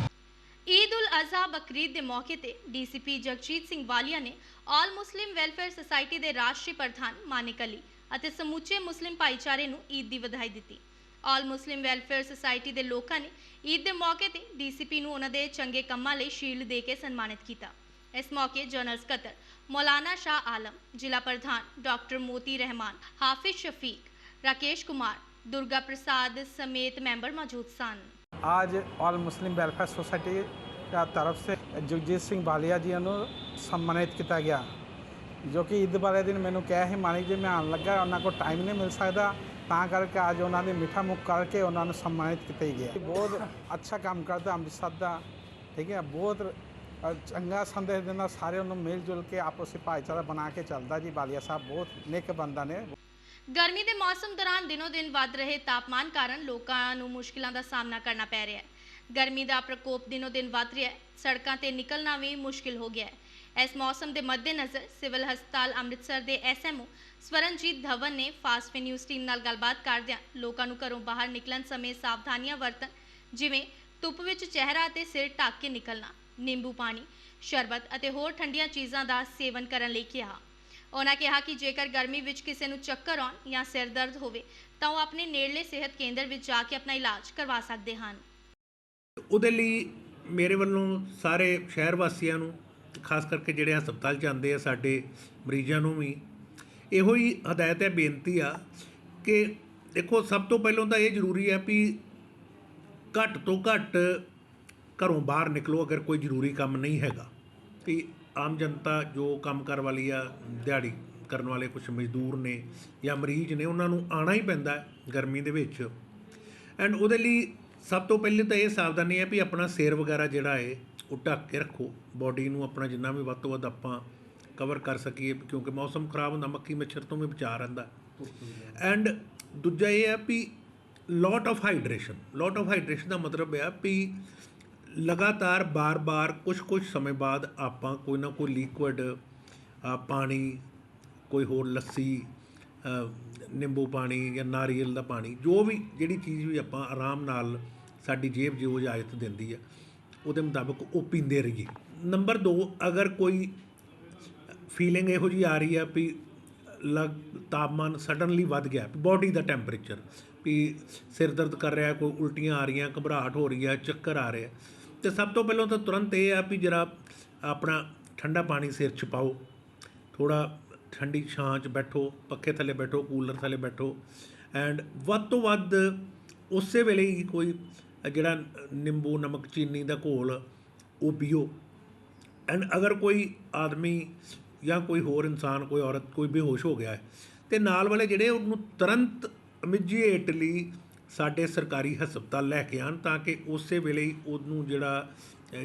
ਈਦ ਉਲ ਅਜ਼ਹਾ ਬਕਰੀਦ ਦੇ ਮੌਕੇ ਤੇ ਡੀਸੀਪੀ ਜਗਜੀਤ ਸਿੰਘ ਵਾਲੀਆ ਨੇ ਆਲ ਮੁਸਲਿਮ ਵੈਲਫੇਅਰ ਸੁਸਾਇਟੀ ਦੇ ਰਾਸ਼ਟਰੀ ਪ੍ਰਧਾਨ ਮਾਨਿਕ ਅਲੀ ਅਤੇ ਸਮੁੱਚੇ ਮੁਸਲਿਮ ਭਾਈਚਾਰੇ ਨੂੰ ਈਦ ਦੀ ਵਧਾਈ ਦਿੱਤੀ। ਆਲ ਮੁਸਲਿਮ ਵੈਲਫੇਅਰ ਸੁਸਾਇਟੀ ਦੇ ਲੋਕਾਂ ਨੇ ਈਦ ਦੇ ਮੌਕੇ ਤੇ ਡੀਸੀਪੀ ਨੂੰ ਉਹਨਾਂ ਦੇ ਚੰਗੇ ਕੰਮਾਂ ਲਈ ਸ਼ੀਲਡ ਦੇ ਕੇ ਸਨਮਾਨਿਤ ਕੀਤਾ। ਇਸ ਮੌਕੇ ਜਨਰਲ ਸਕੱਤਰ ਮੌਲਾਨਾ ਸ਼ਾਹ ਆਲਮ ਜ਼ਿਲ੍ਹਾ ਪ੍ਰਧਾਨ ਡਾਕਟਰ ਮੋਤੀ ਰਹਿਮਾਨ ਹਾਫਿਜ਼ ਸ਼ਫੀਕ ਰਾਕੇਸ਼ ਕੁਮਾਰ ਦੁਰਗਾ ਪ੍ਰਸਾਦ ਸਮੇਤ ਮੈਂਬਰ ਮੌਜੂਦ ਸਨ आज ऑल मुस्लिम वेलफेयर सोसाइटी का तरफ से ਜਗਜੀਤ ਸਿੰਘ ਬਾਲੀਆ ਜੀ ਨੂੰ ਸਨਮਾਨਿਤ ਕੀਤਾ ਗਿਆ ਜੋ ਕਿ ਈਦ ਵਾਲੇ ਦਿਨ ਮੈਨੂੰ ਕਿਹਾ ਸੀ ਮਾਨੀ ਜੀ ਮੈਂ ਆਉਣ ਲੱਗਾ ਉਹਨਾਂ ਕੋਲ ਟਾਈਮ ਨਹੀਂ ਮਿਲ ਸਕਦਾ ਤਾਂ ਕਰਕੇ ਅੱਜ ਉਹਨਾਂ ਦੇ ਮਿੱਠਾ ਮੁੱਖ ਕਰਕੇ ਉਹਨਾਂ ਨੂੰ ਸਨਮਾਨਿਤ ਕੀਤਾ ਹੀ ਗਿਆ ਬਹੁਤ ਅੱਛਾ ਕੰਮ ਕਰਦਾ ਅੰਮ੍ਰਿਤਸਰ ਦਾ ਠੀਕ ਹੈ ਬਹੁਤ ਅ, ਚੰਗਾ ਸੰਦੇਸ਼ ਦਿੰਦਾ ਸਾਰਿਆਂ ਨੂੰ ਮਿਲ ਜੁਲ ਕੇ ਆਪਸ ਵਿੱਚ ਭਾਈਚਾਰਾ ਬਣਾ ਕੇ ਚੱਲਦਾ ਜੀ। ਬਾਲੀਆ ਸਾਹਿਬ ਬਹੁਤ ਨੇਕ ਬੰਦਾ ਨੇ। ਗਰਮੀ ਦੇ ਮੌਸਮ ਦੌਰਾਨ ਦਿਨੋ ਦਿਨ ਵੱਧ ਰਹੇ ਤਾਪਮਾਨ ਕਾਰਨ ਲੋਕਾਂ ਨੂੰ ਮੁਸ਼ਕਿਲਾਂ ਦਾ ਸਾਹਮਣਾ ਕਰਨਾ ਪੈ ਰਿਹਾ ਹੈ। ਗਰਮੀ ਦਾ ਪ੍ਰਕੋਪ ਦਿਨੋ ਦਿਨ ਵੱਧ ਰਿਹਾ ਹੈ। ਸੜਕਾਂ ਤੇ ਨਿਕਲਣਾ ਵੀ ਮੁਸ਼ਕਿਲ ਹੋ ਗਿਆ ਹੈ। ਇਸ ਮੌਸਮ ਦੇ ਮੱਦੇਨਜ਼ਰ ਸਿਵਲ ਹਸਪਤਾਲ ਅੰਮ੍ਰਿਤਸਰ ਦੇ ਐਸਐਮਓ ਸਵਰਨਜੀਤ ਧਵਨ ਨੇ ਫਾਸਟ ਨਿਊਜ਼ ਟੀਮ ਨਾਲ ਗੱਲਬਾਤ ਕਰਦਿਆਂ ਲੋਕਾਂ ਨੂੰ ਘਰੋਂ ਬਾਹਰ ਨਿਕਲਣ ਸਮੇਂ ਸਾਵਧਾਨੀਆਂ ਵਰਤਣ, ਜਿਵੇਂ ਧੁੱਪ ਵਿੱਚ ਚਿਹਰਾ ਅਤੇ ਸਿਰ ਢੱਕ ਕੇ ਨਿਕਲਣਾ। ਨਿੰਬੂ ਪਾਣੀ, ਸ਼ਰਬਤ ਅਤੇ ਹੋਰ ਠੰਡੀਆਂ ਚੀਜ਼ਾਂ ਦਾ ਸੇਵਨ ਕਰਨ ਲਈ ਕਿਹਾ। ਉਹਨਾਂ ਕਿਹਾ ਕਿ ਜੇਕਰ ਗਰਮੀ ਵਿੱਚ ਕਿਸੇ ਨੂੰ ਚੱਕਰ ਆਉਣ ਜਾਂ ਸਿਰ ਦਰਦ ਹੋਵੇ, ਤਾਂ ਉਹ ਆਪਣੇ ਨੇੜਲੇ ਸਿਹਤ ਕੇਂਦਰ ਵਿੱਚ ਜਾ ਕੇ ਆਪਣਾ ਇਲਾਜ ਕਰਵਾ ਸਕਦੇ ਹਨ। ਉਹਦੇ ਲਈ ਮੇਰੇ ਵੱਲੋਂ ਸਾਰੇ ਸ਼ਹਿਰ ਵਾਸੀਆਂ ਨੂੰ, ਖਾਸ ਕਰਕੇ ਜਿਹੜੇ ਹਸਪਤਾਲ ਜਾਂਦੇ ਆ, ਸਾਡੇ ਮਰੀਜ਼ਾਂ ਨੂੰ ਵੀ ਇਹੋ ਹੀ ਹਦਾਇਤ ਹੈ, ਬੇਨਤੀ ਆ ਕਿ ਦੇਖੋ, ਸਭ ਤੋਂ ਪਹਿਲਾਂ ਤਾਂ ਇਹ ਜ਼ਰੂਰੀ ਹੈ ਵੀ ਘੱਟ ਤੋਂ ਘੱਟ ਘਰੋਂ ਬਾਹਰ ਨਿਕਲੋ ਅਗਰ ਕੋਈ ਜ਼ਰੂਰੀ ਕੰਮ ਨਹੀਂ ਹੈਗਾ। ਤੇ ਆਮ ਜਨਤਾ ਜੋ ਕੰਮ ਕਰ ਵਾਲੀ ਆ, ਦਿਹਾੜੀ ਕਰਨ ਵਾਲੇ ਕੁਝ ਮਜ਼ਦੂਰ ਨੇ ਜਾਂ ਮਰੀਜ਼ ਨੇ, ਉਹਨਾਂ ਨੂੰ ਆਣਾ ਹੀ ਪੈਂਦਾ ਗਰਮੀ ਦੇ ਵਿੱਚ। ਐਂਡ ਉਹਦੇ ਲਈ ਸਭ ਤੋਂ ਪਹਿਲੇ ਤਾਂ ਇਹ ਸਾਵਧਾਨੀ ਹੈ ਵੀ ਆਪਣਾ ਸਿਰ ਵਗੈਰਾ ਜਿਹੜਾ ਹੈ, ਉਹ ਢੱਕ ਕੇ ਰੱਖੋ। ਬਾਡੀ ਨੂੰ ਆਪਣਾ ਜਿੰਨਾ ਵੀ ਵੱਧ ਤੋਂ ਵੱਧ ਆਪਾਂ ਕਵਰ ਕਰ ਸਕੀਏ, ਕਿਉਂਕਿ ਮੌਸਮ ਖਰਾਬ ਹੁੰਦਾ, ਮੱਖੀ ਮੱਛਰ ਤੋਂ ਵੀ ਬਚਾ ਰਹਿੰਦਾ। ਐਂਡ ਦੂਜਾ ਇਹ ਹੈ ਵੀ lot of hydration lot of hydration ਦਾ ਮਤਲਬ ਹੈ ਵੀ ਲਗਾਤਾਰ ਬਾਰ-ਬਾਰ ਕੁਝ-ਕੁਝ ਸਮੇਂ ਬਾਅਦ ਆਪਾਂ ਕੋਈ ਨਾ ਕੋਈ ਲਿਕੁਇਡ ਪਾਣੀ, ਕੋਈ ਹੋਰ ਲੱਸੀ ਨਿੰਬੂ ਪਾਣੀ ਜਾਂ ਨਾਰੀਅਲ ਦਾ ਪਾਣੀ, ਜੋ ਵੀ, ਜਿਹੜੀ ਚੀਜ਼ ਵੀ ਆਪਾਂ ਆਰਾਮ ਨਾਲ ਸਾਡੀ ਜੇਬ ਜੋ ਇਜਾਜ਼ਤ ਦਿੰਦੀ ਆ, ਉਹਦੇ ਮੁਤਾਬਕ ਉਹ ਪੀਂਦੇ ਰਹੀਏ। ਨੰਬਰ 2 ਅਗਰ ਕੋਈ ਫੀਲਿੰਗ ਇਹੋ ਜੀ ਆ ਰਹੀ ਆ ਵੀ ਲਗ, ਤਾਪਮਾਨ ਸਡਨਲੀ ਵੱਧ ਗਿਆ ਬਾਡੀ ਦਾ ਟੈਂਪਰੇਚਰ ਵੀ ਸਿਰ ਦਰਦ ਕਰ ਰਿਹਾ, ਕੋਈ ਉਲਟੀਆਂ ਆ ਰਹੀਆਂ, ਘਬਰਾਹਟ ਹੋ ਰਹੀ ਹੈ ਚੱਕਰ ਆ ਰਿਹਾ ਤੇ ਸਭ ਤੋਂ ਪਹਿਲਾਂ ਤਾਂ ਤੁਰੰਤ ਇਹ ਆ ਵੀ ਜਰਾ ਆਪਣਾ ਠੰਡਾ ਪਾਣੀ ਸਿਰ 'ਚ ਪਾਓ। ਥੋੜਾ ਠੰਡੀ ਛਾਂ 'ਚ ਬੈਠੋ, ਪੱਖੇ ਥੱਲੇ ਬੈਠੋ, ਕੂਲਰ ਥੱਲੇ ਬੈਠੋ ਐਂਡ ਵੱਧ ਤੋਂ ਵੱਧ ਉਸੇ ਵੇਲੇ ਹੀ ਕੋਈ ਜਿਹੜਾ ਨਿੰਬੂ, ਨਮਕ, ਚੀਨੀ ਦਾ ਘੋਲ ਉਹ ਪੀਓ। ਐਂਡ ਅਗਰ ਕੋਈ ਆਦਮੀ ਜਾਂ ਕੋਈ ਹੋਰ ਇਨਸਾਨ, ਕੋਈ ਔਰਤ, ਕੋਈ ਬੇਹੋਸ਼ ਹੋ ਗਿਆ ਹੈ, ਤੇ ਨਾਲ ਵਾਲੇ ਜਿਹੜੇ ਉਹਨੂੰ ਤੁਰੰਤ ਇਮੀਡੀਏਟਲੀ ਸਾਡੇ ਸਰਕਾਰੀ ਹਸਪਤਾਲ ਲੈ ਕੇ ਆਉਣ ਤਾਂ ਕਿ ਉਸੇ ਵੇਲੇ ਹੀ ਉਹਨੂੰ ਜਿਹੜਾ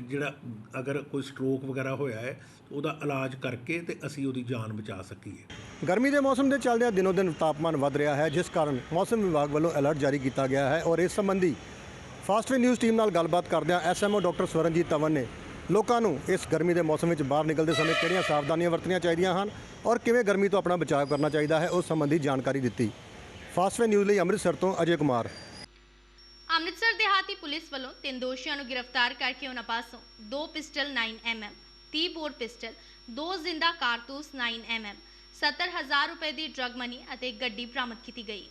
ਜਿਹੜਾ ਅਗਰ ਕੋਈ ਸਟ੍ਰੋਕ ਵਗੈਰਾ ਹੋਇਆ ਹੈ, ਉਹਦਾ ਇਲਾਜ ਕਰਕੇ ਤੇ ਅਸੀਂ ਉਹਦੀ ਜਾਨ ਬਚਾ ਸਕੀਏ। ਗਰਮੀ ਦੇ ਮੌਸਮ ਦੇ ਚੱਲਦਿਆਂ ਦਿਨੋ ਦਿਨ ਤਾਪਮਾਨ ਵੱਧ ਰਿਹਾ ਹੈ, ਜਿਸ ਕਾਰਨ ਮੌਸਮ ਵਿਭਾਗ ਵੱਲੋਂ ਅਲਰਟ ਜਾਰੀ ਕੀਤਾ ਗਿਆ ਹੈ ਔਰ ਇਸ ਸੰਬੰਧੀ ਫਾਸਟ ਵੇ ਨਿਊਜ਼ ਟੀਮ ਨਾਲ ਗੱਲਬਾਤ ਕਰਦਿਆਂ ਐਸਐਮਓ ਡਾਕਟਰ ਸਵਰਨਜੀਤ ਤਵਨ ਨੇ ਲੋਕਾਂ ਨੂੰ ਇਸ ਗਰਮੀ ਦੇ ਮੌਸਮ ਵਿੱਚ ਬਾਹਰ ਨਿਕਲਦੇ ਸਮੇਂ ਕਿਹੜੀਆਂ ਸਾਵਧਾਨੀਆਂ ਵਰਤਣੀਆਂ ਚਾਹੀਦੀਆਂ ਹਨ ਔਰ ਕਿਵੇਂ ਗਰਮੀ ਤੋਂ ਆਪਣਾ ਬਚਾਅ ਕਰਨਾ ਚਾਹੀਦਾ ਹੈ, ਉਸ ਸੰਬੰਧੀ ਜਾਣਕਾਰੀ ਦਿੱਤੀ। ਫਾਸਟਵੇ ਨਿਊਜ਼ ਲਈ ਅੰਮ੍ਰਿਤਸਰ ਤੋਂ ਅਜੇ ਕੁਮਾਰ। ਅੰਮ੍ਰਿਤਸਰ ਦੇਹਾਤੀ ਪੁਲਿਸ ਵੱਲੋਂ ਤਿੰਨ ਦੋਸ਼ੀਆਂ ਨੂੰ ਗ੍ਰਿਫਤਾਰ ਕਰਕੇ ਉਹਨਾਂ ਪਾਸੋਂ ਦੋ ਪਿਸਟਲ 9mm 30 ਬੋਰ ਪਿਸਟਲ, ਦੋ ਜ਼ਿੰਦਾ ਕਾਰਤੂਸ 9mm 70000 ਰੁਪਏ ਦੀ ਡਰੱਗ ਮਨੀ ਅਤੇ ਗੱਡੀ ਬਰਾਮਦ ਕੀਤੀ ਗਈ।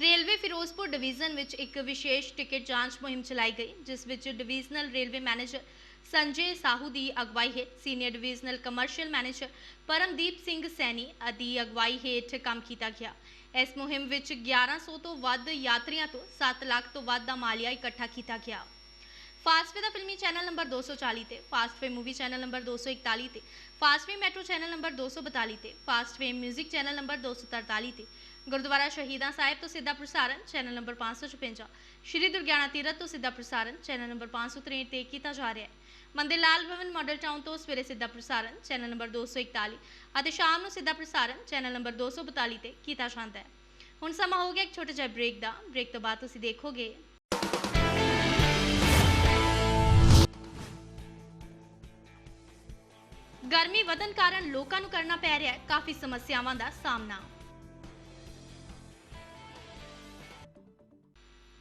ਰੇਲਵੇ ਫਿਰੋਜ਼ਪੁਰ ਡਿਵੀਜ਼ਨ ਵਿੱਚ ਇੱਕ ਵਿਸ਼ੇਸ਼ ਟਿਕਟ ਜਾਂਚ ਮੁਹਿੰਮ ਚਲਾਈ ਗਈ, ਜਿਸ ਵਿੱਚ divisional railway manager Sanjay Sahu ਦੀ ਅਗਵਾਈ ਹੇਠ senior divisional commercial manager Parmdeep Singh Saini ਦੀ ਅਗਵਾਈ ਹੇਠ ਕੰਮ ਕੀਤਾ ਗਿਆ। ਇਸ ਮੁਹਿੰਮ ਵਿੱਚ 1100 ਤੋਂ ਵੱਧ ਯਾਤਰੀਆਂ ਤੋਂ 7 ਲੱਖ ਤੋਂ ਵੱਧ ਦਾ ਮਾਲੀਆ ਇਕੱਠਾ ਕੀਤਾ ਗਿਆ। ਫਾਸਟਵੇ ਦਾ ਫਿਲਮੀ ਚੈਨਲ ਨੰਬਰ 240 ਤੇ, ਫਾਸਟਵੇ ਮੂਵੀ ਚੈਨਲ ਨੰਬਰ 241 ਤੇ, ਫਾਸਟਵੇ ਮੈਟਰੋ ਚੈਨਲ ਨੰਬਰ 242 ਤੇ, ਫਾਸਟਵੇ 뮤직 ਚੈਨਲ ਨੰਬਰ 243 ਤੇ। ਗੁਰਦੁਆਰਾ ਸ਼ਹੀਦਾਂ ਸਾਹਿਬ ਤੋਂ ਸਿੱਧਾ ਪ੍ਰਸਾਰਣ ਚੈਨਲ ਨੰਬਰ 556 ਸ਼੍ਰੀ ਦੁਰਗਿਆਨਾ ਤੀਰਥ ਤੋਂ ਸਿੱਧਾ ਪ੍ਰਸਾਰਣ ਚੈਨਲ ਨੰਬਰ 563 ਤੇ ਕੀਤਾ ਜਾ ਰਿਹਾ ਹੈ। ਮੰਦਿਰ ਲਾਲ ਭਵਨ ਮਾਡਲ ਟਾਊਨ ਤੋਂ ਸਵੇਰੇ ਸਿੱਧਾ ਪ੍ਰਸਾਰਣ ਚੈਨਲ ਨੰਬਰ 241 ਅਤੇ ਸ਼ਾਮ ਨੂੰ ਸਿੱਧਾ ਪ੍ਰਸਾਰਣ ਚੈਨਲ ਨੰਬਰ 242 ਤੇ ਕੀਤਾ ਜਾਂਦਾ ਹੈ। ਹੁਣ ਸਮਾਂ ਹੋ ਗਿਆ ਇੱਕ ਛੋਟੇ ਜਿਹੇ ਬ੍ਰੇਕ ਦਾ। ਬ੍ਰੇਕ ਤੋਂ ਬਾਅਦ ਤੁਸੀਂ ਦੇਖੋਗੇ। ਗਰਮੀ ਵਧਣ ਕਾਰਨ ਲੋਕਾਂ ਨੂੰ ਕਰਨਾ ਪੈ ਰਿਹਾ ਹੈ ਕਾਫੀ ਸਮੱਸਿਆਵਾਂ ਦਾ ਸਾਹਮਣਾ।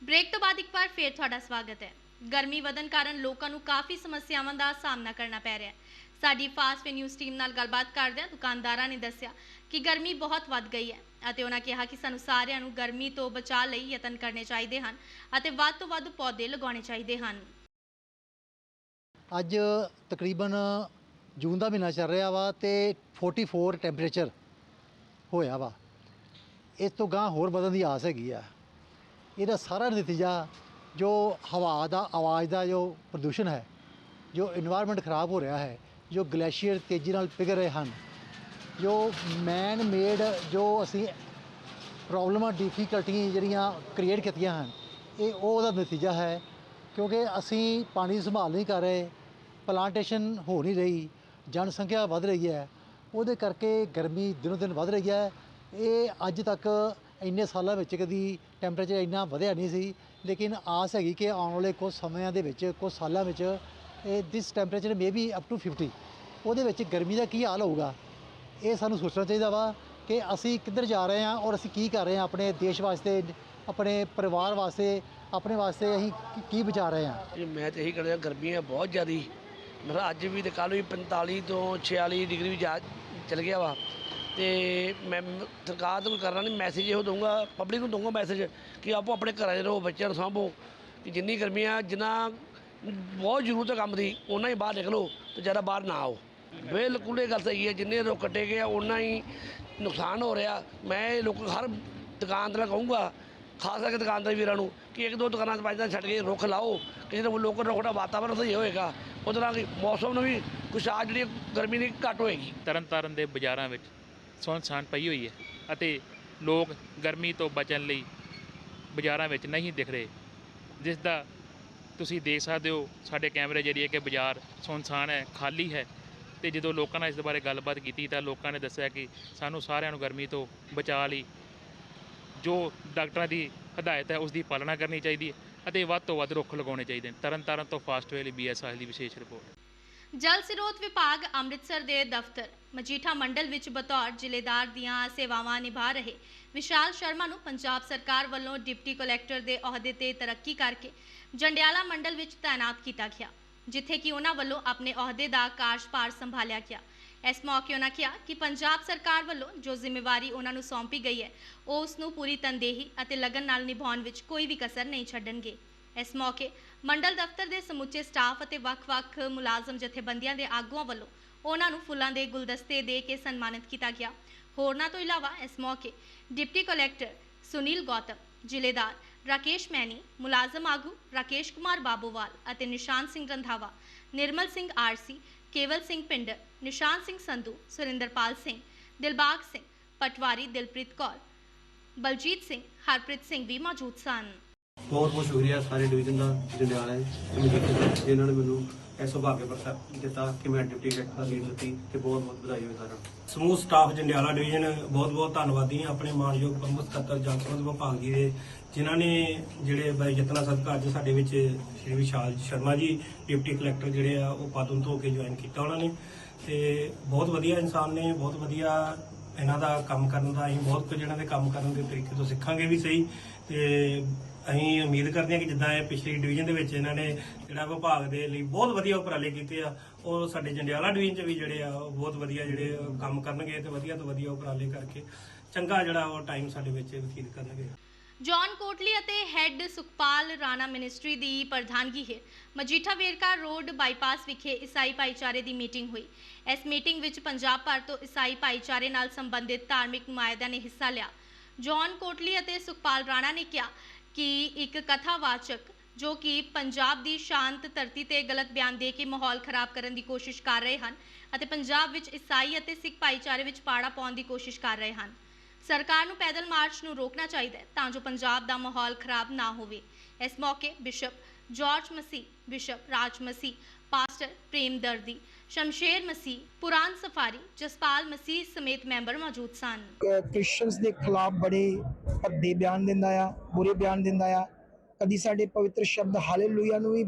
ਬ੍ਰੇਕ ਤੋਂ ਬਾਅਦ ਇੱਕ ਵਾਰ ਫੇਰ ਤੁਹਾਡਾ ਸਵਾਗਤ ਹੈ। ਗਰਮੀ ਵਧਣ ਕਾਰਨ ਲੋਕਾਂ ਨੂੰ ਕਾਫੀ ਸਮੱਸਿਆਵਾਂ ਦਾ ਸਾਹਮਣਾ ਕਰਨਾ ਪੈ ਰਿਹਾ ਹੈ। ਸਾਡੀ ਫਾਸਟ ਵੇ ਨਿਊਜ਼ ਟੀਮ ਨਾਲ ਗੱਲਬਾਤ ਕਰਦਿਆਂ ਦੁਕਾਨਦਾਰਾਂ ਨੇ ਦੱਸਿਆ ਕਿ ਗਰਮੀ ਬਹੁਤ ਵੱਧ ਗਈ ਹੈ ਅਤੇ ਉਹਨਾਂ ਕਿਹਾ ਕਿ ਸਾਨੂੰ ਸਾਰਿਆਂ ਨੂੰ ਗਰਮੀ ਤੋਂ ਬਚਾਅ ਲਈ ਯਤਨ ਕਰਨੇ ਚਾਹੀਦੇ ਹਨ ਅਤੇ ਵੱਧ ਤੋਂ ਵੱਧ ਪੌਦੇ ਲਗਾਉਣੇ ਚਾਹੀਦੇ ਹਨ। ਅੱਜ ਤਕਰੀਬਨ ਜੂਨ ਦਾ ਮਹੀਨਾ ਚੱਲ ਰਿਹਾ ਵਾ ਤੇ 44 ਟੈਂਪਰੇਚਰ ਹੋਇਆ ਵਾ। ਇਸ ਤੋਂ ਗਾਂ ਹੋਰ ਵਧਣ ਦੀ ਆਸ ਹੈਗੀ ਆ। ਇਹਦਾ ਸਾਰਾ ਨਤੀਜਾ ਜੋ ਹਵਾ ਦਾ, ਆਵਾਜ਼ ਦਾ ਜੋ ਪ੍ਰਦੂਸ਼ਣ ਹੈ, ਜੋ ਇਨਵਾਇਰਨਮੈਂਟ ਖਰਾਬ ਹੋ ਰਿਹਾ ਹੈ, ਜੋ ਗਲੇਸ਼ੀਅਰ ਤੇਜ਼ੀ ਨਾਲ ਪਿਘਲ ਰਹੇ ਹਨ, ਜੋ ਮੈਨ ਮੇਡ ਜੋ ਅਸੀਂ ਪ੍ਰੋਬਲਮਾਂ ਡਿਫਿਕਲਟੀਆਂ ਜਿਹੜੀਆਂ ਕ੍ਰੀਏਟ ਕੀਤੀਆਂ ਹਨ, ਇਹ ਉਹ ਉਹਦਾ ਨਤੀਜਾ ਹੈ, ਕਿਉਂਕਿ ਅਸੀਂ ਪਾਣੀ ਦੀ ਸੰਭਾਲ ਨਹੀਂ ਕਰ ਰਹੇ ਪਲਾਂਟੇਸ਼ਨ ਹੋ ਨਹੀਂ ਰਹੀ, ਜਨਸੰਖਿਆ ਵੱਧ ਰਹੀ ਹੈ, ਉਹਦੇ ਕਰਕੇ ਗਰਮੀ ਦਿਨੋ ਦਿਨ ਵੱਧ ਰਹੀ ਹੈ, ਇਹ ਅੱਜ ਤੱਕ ਇੰਨੇ ਸਾਲਾਂ ਵਿੱਚ ਕਦੀ ਟੈਂਪਰੇਚਰ ਇੰਨਾ ਵਧਿਆ ਨਹੀਂ ਸੀ ਲੇਕਿਨ ਆਸ ਹੈਗੀ ਕਿ ਆਉਣ ਵਾਲੇ ਕੁਝ ਸਮਿਆਂ ਦੇ ਵਿੱਚ ਕੁਝ ਸਾਲਾਂ ਵਿੱਚ, ਇਹ this temperature may be up to 50 ਉਹਦੇ ਵਿੱਚ ਗਰਮੀ ਦਾ ਕੀ ਹਾਲ ਹੋਊਗਾ? ਇਹ ਸਾਨੂੰ ਸੋਚਣਾ ਚਾਹੀਦਾ ਵਾ ਕਿ ਅਸੀਂ ਕਿੱਧਰ ਜਾ ਰਹੇ ਹਾਂ ਔਰ ਅਸੀਂ ਕੀ ਕਰ ਰਹੇ ਹਾਂ ਆਪਣੇ ਦੇਸ਼ ਵਾਸਤੇ, ਆਪਣੇ ਪਰਿਵਾਰ ਵਾਸਤੇ, ਆਪਣੇ ਵਾਸਤੇ ਅਸੀਂ ਕੀ- ਕੀ ਵਿਚਾਰ ਰਹੇ ਹਾਂ। ਮੈਂ ਤਾਂ ਇਹੀ ਕਹਿੰਦਾ ਗਰਮੀ ਹੈ ਬਹੁਤ ਜ਼ਿਆਦੀ। ਮੇਰਾ ਅੱਜ ਵੀ ਤੇ ਕੱਲ੍ਹ ਵੀ 45 ਤੋਂ 46 ਡਿਗਰੀ ਵੀ ਜਾ ਚਲ ਗਿਆ ਵਾ। ਤੇ ਮੈਂ ਸਰਕਾਰ ਤੋਂ ਕਰਨਾ ਨਹੀਂ ਮੈਸੇਜ ਇਹੋ ਦਊਂਗਾ ਪਬਲਿਕ ਨੂੰ ਦਊਂਗਾ ਮੈਸੇਜ ਕਿ ਆਪੋ ਆਪਣੇ ਘਰਾਂ 'ਚ ਰਹੋ, ਬੱਚਿਆਂ ਨੂੰ ਸਾਂਭੋ, ਕਿ ਜਿੰਨੀ ਗਰਮੀ ਆ ਜਿੰਨਾ ਬਹੁਤ ਜ਼ਰੂਰਤ ਹੈ ਕੰਮ ਦੀ ਉਹਨਾਂ ਹੀ ਬਾਹਰ ਨਿਕਲੋ ਤੇ ਜ਼ਿਆਦਾ ਬਾਹਰ ਨਾ ਆਓ। ਬਿਲਕੁਲ ਇਹ ਗੱਲ ਸਹੀ ਹੈ, ਜਿੰਨੇ ਰੁੱਖ ਕੱਟੇ ਗਏ ਆ ਉਹਨਾਂ ਹੀ ਨੁਕਸਾਨ ਹੋ ਰਿਹਾ। ਮੈਂ ਲੋਕ ਹਰ ਦੁਕਾਨਦਾਰ ਨੂੰ ਕਹੂੰਗਾ, ਖਾਸ ਕਰਕੇ ਦੁਕਾਨਦਾਰ ਵੀਰਾਂ ਨੂੰ, ਕਿ ਇੱਕ ਦੋ ਦੁਕਾਨਾਂ ਤੋਂ ਪੰਜ ਛੱਡ ਕੇ ਰੁੱਖ ਲਾਓ, ਕਿਸੇ ਨੂੰ ਲੋਕਾਂ ਰੁੱਖ ਦਾ ਵਾਤਾਵਰਨ ਸਹੀ ਹੋਏਗਾ, ਉਹਦੇ ਨਾਲ ਕੀ ਮੌਸਮ ਨੂੰ ਵੀ ਕੁਛ ਆ ਜਿਹੜੀ ਗਰਮੀ ਦੀ ਘੱਟ ਹੋਏਗੀ। ਤਰਨਤਾਰਨ ਦੇ ਬਾਜ਼ਾਰਾਂ ਵਿੱਚ ਸੁੰਨਸਾਨ ਪਈ ਹੋਈ ਹੈ ਅਤੇ ਲੋਕ ਗਰਮੀ ਤੋਂ ਬਚਣ ਲਈ ਬਾਜ਼ਾਰਾਂ ਵਿੱਚ ਨਹੀਂ ਦਿਖ ਰਹੇ। ਜਿਸ ਦਾ ਤੁਸੀਂ ਦੇਖ ਸਕਦੇ ਹੋ, ਸਾਡੇ ਕੈਮਰੇ ਜਰੀਏ ਕਿ ਬਾਜ਼ਾਰ ਸੁੰਨਸਾਨ ਹੈ, ਖਾਲੀ ਹੈ ਤੇ ਜਦੋਂ ਲੋਕਾਂ ਨਾਲ ਇਸ ਬਾਰੇ ਗੱਲਬਾਤ ਕੀਤੀ ਤਾਂ ਲੋਕਾਂ ਨੇ ਦੱਸਿਆ ਕਿ ਸਾਨੂੰ ਸਾਰਿਆਂ ਨੂੰ ਗਰਮੀ ਤੋਂ ਬਚਾ ਲਈ ਜੋ ਡਾਕਟਰਾਂ ਦੀ ਹਦਾਇਤ ਹੈ ਉਸ ਦੀ ਪਾਲਣਾ ਕਰਨੀ ਚਾਹੀਦੀ ਹੈ ਅਤੇ ਵੱਧ ਤੋਂ ਵੱਧ ਰੁੱਖ ਲਗਾਉਣੇ ਚਾਹੀਦੇ ਨੇ। ਤਰਨਤਾਰਨ ਤੋਂ ਫਾਸਟ ਵੇ ਲਈ ਬੀਐਸਆਈ ਦੀ ਵਿਸ਼ੇਸ਼ ਰਿਪੋਰਟ। ਜਲ ਸਰੋਤ ਵਿਭਾਗ ਅੰਮ੍ਰਿਤਸਰ ਦੇ ਦਫ਼ਤਰ, ਮਜੀਠਾ ਮੰਡਲ ਵਿੱਚ ਬਤੌਰ ਜ਼ਿਲ੍ਹੇਦਾਰ ਦੀਆਂ ਸੇਵਾਵਾਂ ਨਿਭਾ ਰਹੇ ਵਿਸ਼ਾਲ ਸ਼ਰਮਾ ਨੂੰ ਪੰਜਾਬ ਸਰਕਾਰ ਵੱਲੋਂ ਡਿਪਟੀ ਕਲੈਕਟਰ ਦੇ ਅਹੁਦੇ ਤੇ ਤਰੱਕੀ ਕਰਕੇ ਜੰਡਿਆਲਾ ਮੰਡਲ ਵਿੱਚ ਤਾਇਨਾਤ ਕੀਤਾ ਗਿਆ, ਜਿੱਥੇ ਕਿ ਉਹਨਾਂ ਵੱਲੋਂ ਆਪਣੇ ਅਹੁਦੇ ਦਾ ਕਾਰਜਭਾਰ ਸੰਭਾਲਿਆ ਗਿਆ। ਇਸ ਮੌਕੇ ਉਹਨਾਂ ਕਿਹਾ ਕਿ ਪੰਜਾਬ ਸਰਕਾਰ ਵੱਲੋਂ ਜੋ ਜ਼ਿੰਮੇਵਾਰੀ ਉਹਨਾਂ ਨੂੰ ਸੌਂਪੀ ਗਈ ਹੈ, ਉਹ ਉਸ ਨੂੰ ਪੂਰੀ ਤਨਦੇਹੀ ਅਤੇ ਲਗਨ ਨਾਲ ਨਿਭਾਉਣ ਵਿੱਚ ਕੋਈ ਵੀ ਕਸਰ ਨਹੀਂ ਛੱਡਣਗੇ। ਇਸ ਮੌਕੇ ਮੰਡਲ ਦਫ਼ਤਰ ਦੇ ਸਮੁੱਚੇ ਸਟਾਫ ਅਤੇ ਵੱਖ-ਵੱਖ ਮੁਲਾਜ਼ਮ ਜਥੇਬੰਦੀਆਂ ਦੇ ਆਗੂਆਂ ਵੱਲੋਂ ਉਹਨਾਂ ਨੂੰ ਫੁੱਲਾਂ ਦੇ ਗੁਲਦਸਤੇ ਦੇ ਕੇ ਸਨਮਾਨਿਤ ਕੀਤਾ ਗਿਆ। ਹੋਰਨਾਂ ਤੋਂ ਇਲਾਵਾ ਇਸ ਮੌਕੇ ਡਿਪਟੀ ਕਲੈਕਟਰ ਸੁਨੀਲ ਗੌਤਮ, ਜ਼ਿਲ੍ਹੇਦਾਰ ਰਾਕੇਸ਼ ਮੈਨੀ, ਮੁਲਾਜ਼ਮ ਆਗੂ ਰਾਕੇਸ਼ ਕੁਮਾਰ ਬਾਬੂਵਾਲ ਅਤੇ ਨਿਸ਼ਾਨ ਸਿੰਘ ਰੰਧਾਵਾ, ਨਿਰਮਲ ਸਿੰਘ ਆਰਸੀ, ਕੇਵਲ ਸਿੰਘ ਪਿੰਡਰ ਨਿਸ਼ਾਨ ਸਿੰਘ ਸੰਧੂ, ਸੁਰਿੰਦਰਪਾਲ ਸਿੰਘ, ਦਿਲਬਾਗ ਸਿੰਘ, ਪਟਵਾਰੀ ਦਿਲਪ੍ਰੀਤ ਕੌਰ, ਬਲਜੀਤ ਸਿੰਘ, ਹਰਪ੍ਰੀਤ ਸਿੰਘ ਵੀ ਮੌਜੂਦ ਸਨ। ਬਹੁਤ ਬਹੁਤ ਸ਼ੁਕਰੀਆ ਸਾਰੇ ਡਿਵੀਜ਼ਨ ਦਾ ਜੰਡਿਆਲਾ ਤੇ ਮਜੀਠੇ ਦਾ ਜਿਨ੍ਹਾਂ ਨੇ ਮੈਨੂੰ ਇਹ ਸੁਭਾਗੇ ਪਰ ਦਿੱਤਾ ਕਿ ਮੈਂ ਡਿਪਟੀ ਕਲੈਕਟਰ ਦਾ ਲੀਡ ਦਿੱਤੀ ਤੇ ਬਹੁਤ ਬਹੁਤ ਵਧਾਈ ਹੋਵੇ ਸਾਰਾ ਸਮੂਹ ਸਟਾਫ ਜੰਡਿਆਲਾ ਡਿਵੀਜ਼ਨ ਬਹੁਤ ਬਹੁਤ ਧੰਨਵਾਦੀ ਹਾਂ ਆਪਣੇ ਮਾਨਯੋਗ ਪ੍ਰਮੁੱਖ ਸਕੱਤਰ ਜਲ ਸਰੋਤ ਵਿਭਾਗ ਜੀ ਦੇ ਜਿਨ੍ਹਾਂ ਨੇ ਜਿਹੜੇ ਬੜੇ ਯਤਨਾਂ ਸਦਕਾ ਅੱਜ ਸਾਡੇ ਵਿੱਚ ਸ਼੍ਰੀ ਵਿਸ਼ਾਲ ਸ਼ਰਮਾ ਜੀ, ਡਿਪਟੀ ਕਲੈਕਟਰ ਜਿਹੜੇ ਆ, ਉਹ ਪਦਮ ਨੂੰ ਧੋ ਕੇ ਜੁਆਇਨ ਕੀਤਾ ਉਹਨਾਂ ਨੇ ਤੇ ਬਹੁਤ ਵਧੀਆ ਇਨਸਾਨ ਨੇ, ਬਹੁਤ ਵਧੀਆ ਇਹਨਾਂ ਦਾ ਕੰਮ ਕਰਨ ਦਾ, ਅਸੀਂ ਬਹੁਤ ਕੁਝ ਇਹਨਾਂ ਦੇ ਕੰਮ ਕਰਨ ਦੇ ਤਰੀਕੇ ਤੋਂ ਸਿੱਖਾਂਗੇ ਵੀ ਸਹੀ ਤੇ ਅਸੀਂ ਉਮੀਦ ਕਰਦੇ ਹਾਂ ਕਿ ਜਿੱਦਾਂ ਇਹ ਪਿਛਲੀ ਡਿਵੀਜ਼ਨ ਦੇ ਵਿੱਚ ਇਹਨਾਂ ਨੇ ਜਿਹੜਾ ਵਿਭਾਗ ਦੇ ਲਈ ਬਹੁਤ ਵਧੀਆ ਉਪਰਾਲੇ ਕੀਤੇ ਆ, ਉਹ ਸਾਡੇ ਜੰਡਿਆਲਾ ਡਿਵੀਜ਼ਨ 'ਚ ਵੀ ਜਿਹੜੇ ਆ, ਉਹ ਬਹੁਤ ਵਧੀਆ ਜਿਹੜੇ ਕੰਮ ਕਰਨਗੇ ਤੇ ਵਧੀਆ ਤੋਂ ਵਧੀਆ ਉਪਰਾਲੇ ਕਰਕੇ ਚੰਗਾ ਜਿਹੜਾ ਉਹ ਟਾਈਮ ਸਾਡੇ ਵਿੱਚ ਬਤੀਤ ਕਰਨਗੇ। ਜੌਨ ਕੋਟਲੀ ਅਤੇ ਹੈੱਡ ਸੁਖਪਾਲ ਰਾਣਾ ਮਿਨਿਸਟਰੀ ਦੀ ਪ੍ਰਧਾਨਗੀ ਹੇਠ ਮਜੀਠਾ ਵੇਰਕਾ ਰੋਡ ਬਾਈਪਾਸ ਵਿਖੇ ਈਸਾਈ ਭਾਈਚਾਰੇ ਦੀ ਮੀਟਿੰਗ ਹੋਈ। ਇਸ ਮੀਟਿੰਗ ਵਿੱਚ ਪੰਜਾਬ ਭਰ ਤੋਂ ਈਸਾਈ ਭਾਈਚਾਰੇ ਨਾਲ ਸੰਬੰਧਿਤ ਧਾਰਮਿਕ ਨੁਮਾਇੰਦਿਆਂ ਨੇ ਹਿੱਸਾ ਲਿਆ। ਜੌਨ ਕੋਟਲੀ ਅਤੇ ਸੁਖਪਾਲ ਰਾਣਾ ਨੇ ਕਿਹਾ ਕਿ ਇੱਕ ਕਥਾਵਾਚਕ ਜੋ ਕਿ ਪੰਜਾਬ ਦੀ ਸ਼ਾਂਤ ਧਰਤੀ ਤੇ ਗਲਤ ਬਿਆਨ ਦੇ ਕੇ ਮਾਹੌਲ ਖਰਾਬ ਕਰਨ ਦੀ ਕੋਸ਼ਿਸ਼ ਕਰ ਰਹੇ ਹਨ ਅਤੇ ਪੰਜਾਬ ਵਿੱਚ ਈਸਾਈ ਅਤੇ ਸਿੱਖ ਭਾਈਚਾਰੇ ਵਿੱਚ ਪਾੜਾ ਪਾਉਣ ਦੀ ਕੋਸ਼ਿਸ਼ ਕਰ ਰਹੇ ਹਨ। ਸਰਕਾਰ ਨੂੰ ਪੈਦਲ ਮਾਰਚ ਨੂੰ ਰੋਕਣਾ ਚਾਹੀਦਾ ਹੈ ਤਾਂ ਜੋ ਪੰਜਾਬ ਦਾ ਮਾਹੌਲ ਖਰਾਬ ਨਾ ਹੋਵੇ। ਇਸ ਮੌਕੇ bishop George Masih, bishop Raj Masih, pastor Prem Dardi Shamsher Masih Puran Safari Jaspal Masih ਸਮੇਤ ਮੈਂਬਰ ਮੌਜੂਦ ਸਨ। ਕ੍ਰਿਸਚੀਅਨਸ ਦੇ ਖਿਲਾਫ ਬੜੇ ਭੱਦੇ ਬਿਆਨ ਦਿੰਦਾ ਆ, ਬੁਰੇ ਬਿਆਨ ਦਿੰਦਾ ਆ। ਕਦੀ ਸਾਡੇ ਪਵਿੱਤਰ ਸ਼ਬਦ ਹਾਲੇਲੂਇਆ ਨੂੰ ਵੀ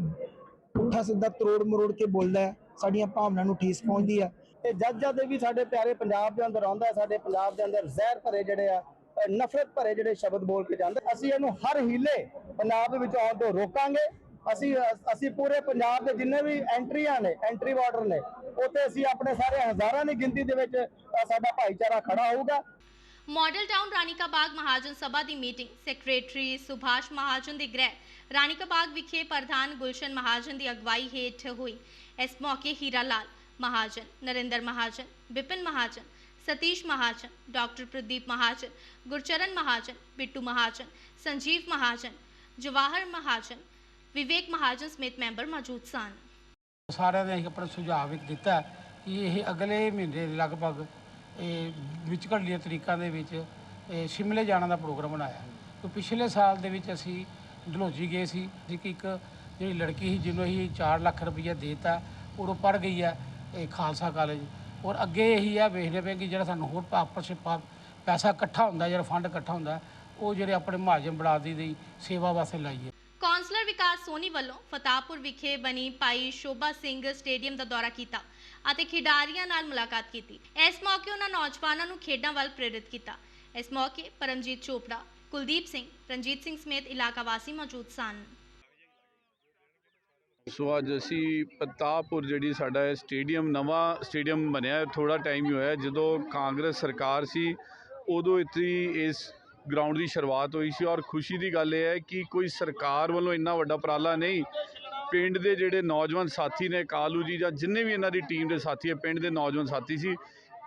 ਪੁੱਠਾ ਸਿੱਧਾ ਤਰੋੜ ਮਰੋੜ ਕੇ ਬੋਲਦਾ ਹੈ ਸਾਡੀਆਂ ਭਾਵਨਾਵਾਂ ਨੂੰ ਠੇਸ ਪਹੁੰਚਦੀ ਆ। ਤੇ ਜਦ ਜਦ ਵੀ ਸਾਡੇ ਪਿਆਰੇ ਪੰਜਾਬ ਦੇ ਅੰਦਰ ਆਉਂਦਾ, ਸਾਡੇ ਪੰਜਾਬ ਦੇ ਅੰਦਰ ਜ਼ਹਿਰ ਭਰੇ ਜਿਹੜੇ ਆ ਨਫ਼ਰਤ ਭਰੇ ਜਿਹੜੇ ਸ਼ਬਦ ਬੋਲ ਕੇ ਜਾਂਦਾ, ਅਸੀਂ ਇਹਨੂੰ ਹਰ ਹੀਲੇ ਪੰਜਾਬ ਦੇ ਵਿੱਚ ਆਉਣ ਤੋਂ ਰੋਕਾਂਗੇ। ਅਸੀਂ ਅਸੀਂ ਪੂਰੇ ਪੰਜਾਬ ਦੇ ਜਿੰਨੇ ਵੀ ਐਂਟਰੀਆਂ ਨੇ, ਐਂਟਰੀ ਬਾਰਡਰ ਨੇ, ਉੱਥੇ ਅਸੀਂ ਆਪਣੇ ਸਾਰੇ ਹਜ਼ਾਰਾਂ ਦੀ ਗਿਣਤੀ ਦੇ ਵਿੱਚ ਸਾਡਾ ਭਾਈਚਾਰਾ ਖੜਾ ਹੋਊਗਾ। ਮਾਡਲ ਟਾਊਨ ਰਾਣੀਕਾ ਬਾਗ ਮਹਾਜਨ ਸਭਾ ਦੀ ਮੀਟਿੰਗ, ਸੈਕਟਰੀ ਸੁਭਾਸ਼ ਮਹਾਜਨ ਦੇ ਗ੍ਰਹਿ ਰਾਣੀਕਾ ਬਾਗ ਵਿਖੇ ਪ੍ਰਧਾਨ ਗੁਲਸ਼ਨ ਮਹਾਜਨ ਦੀ ਅਗਵਾਈ ਹੇਠ ਹੋਈ। ਇਸ ਮੌਕੇ ਹੀਰਾ ਲਾਲ ਮਹਾਜਨ, ਨਰਿੰਦਰ ਮਹਾਜਨ ਵਿਪਨ ਮਹਾਜਨ, ਸਤੀਸ਼ ਮਹਾਜਨ, ਡਾਕਟਰ ਪ੍ਰਦੀਪ ਮਹਾਜਨ, ਗੁਰਚਰਨ ਮਹਾਜਨ, ਬਿੱਟੂ ਮਹਾਜਨ, ਸੰਜੀਵ ਮਹਾਜਨ, ਜਵਾਹਰ ਮਹਾਜਨ ਵਿਵੇਕ ਮਹਾਜਨ ਸਮੇਤ ਮੈਂਬਰ ਮੌਜੂਦ ਸਨ। ਸਾਰਿਆਂ ਨੇ ਅਸੀਂ ਆਪਣਾ ਸੁਝਾਅ ਵੀ ਦਿੱਤਾ ਕਿ ਇਹ ਅਗਲੇ ਮਹੀਨੇ ਦੇ ਲਗਭਗ ਇਹ ਵਿੱਚ ਘੜੀਆਂ ਤਰੀਕਾਂ ਦੇ ਵਿੱਚ ਇਹ ਸ਼ਿਮਲੇ ਜਾਣ ਦਾ ਪ੍ਰੋਗਰਾਮ ਬਣਾਇਆ ਤੇ ਪਿਛਲੇ ਸਾਲ ਦੇ ਵਿੱਚ ਅਸੀਂ ਡਲਹੌਜੀ ਗਏ ਸੀ ਜੀ ਕਿ ਇੱਕ ਜਿਹੜੀ ਲੜਕੀ ਸੀ ਜਿਹਨੂੰ ਅਸੀਂ 4 ਲੱਖ ਰੁਪਈਆ ਦੇਤਾ ਉਹ ਪੜ ਗਈ ਹੈ ਇਹ ਖਾਲਸਾ ਕਾਲਜ। ਔਰ ਅੱਗੇ ਇਹੀ ਆ, ਵੇਖਦੇ ਪਏ ਕਿ ਜਿਹੜਾ ਸਾਨੂੰ ਹੋਰ ਪਾਪਰਸ਼ਿਪ ਪੈਸਾ ਇਕੱਠਾ ਹੁੰਦਾ, ਜਿਹੜਾ ਫੰਡ ਇਕੱਠਾ ਹੁੰਦਾ, ਉਹ ਜਿਹੜੇ ਆਪਣੇ ਮਹਾਜਨ ਬਰਾਦਰੀ ਦੀ ਸੇਵਾ ਵਾਸਤੇ ਲਾਈਏ। ਕੌਂਸਲਰ ਵਿਕਾਸ ਸੋਨੀ ਵੱਲੋਂ ਫਤਾਪੁਰ ਵਿਖੇ ਬਣੀ ਭਾਈ ਸ਼ੋਭਾ ਸਿੰਘ ਸਟੇਡੀਅਮ ਦਾ ਦੌਰਾ ਕੀਤਾ ਅਤੇ ਖਿਡਾਰੀਆਂ ਨਾਲ ਮੁਲਾਕਾਤ ਕੀਤੀ। ਇਸ ਮੌਕੇ ਉਹਨਾਂ ਨੌਜਵਾਨਾਂ ਨੂੰ ਖੇਡਾਂ ਵੱਲ ਪ੍ਰੇਰਿਤ ਕੀਤਾ। ਇਸ ਮੌਕੇ ਪਰਮਜੀਤ ਚੋਪੜਾ, ਕੁਲਦੀਪ ਸਿੰਘ, ਰਣਜੀਤ ਸਿੰਘ ਸਮੇਤ ਇਲਾਕਾ ਵਾਸੀ ਮੌਜੂਦ ਸਨ। ਸੋ ਅੱਜ ਅਸੀਂ ਪ੍ਰਤਾਪਪੁਰ ਜਿਹੜੀ ਸਾਡਾ ਇਹ ਸਟੇਡੀਅਮ, ਨਵਾਂ ਸਟੇਡੀਅਮ ਬਣਿਆ ਥੋੜਾ ਟਾਈਮ ਹੀ ਹੋਇਆ। ਜਦੋਂ ਕਾਂਗਰਸ ਸਰਕਾਰ ਸੀ, ਉਦੋਂ ਇੱਥੇ ਇਸ ਗਰਾਊਂਡ ਦੀ ਸ਼ੁਰੂਆਤ ਹੋਈ ਸੀ ਔਰ ਖੁਸ਼ੀ ਦੀ ਗੱਲ ਇਹ ਹੈ ਕਿ ਕੋਈ ਸਰਕਾਰ ਵੱਲੋਂ ਇੰਨਾ ਵੱਡਾ ਉਪਰਾਲਾ ਨਹੀਂ, ਪਿੰਡ ਦੇ ਜਿਹੜੇ ਨੌਜਵਾਨ ਸਾਥੀ ਨੇ ਕਾਲੂ ਜੀ ਜਾਂ ਜਿੰਨੇ ਵੀ ਇਹਨਾਂ ਦੀ ਟੀਮ ਦੇ ਸਾਥੀ ਹੈ, ਪਿੰਡ ਦੇ ਨੌਜਵਾਨ ਸਾਥੀ ਸੀ,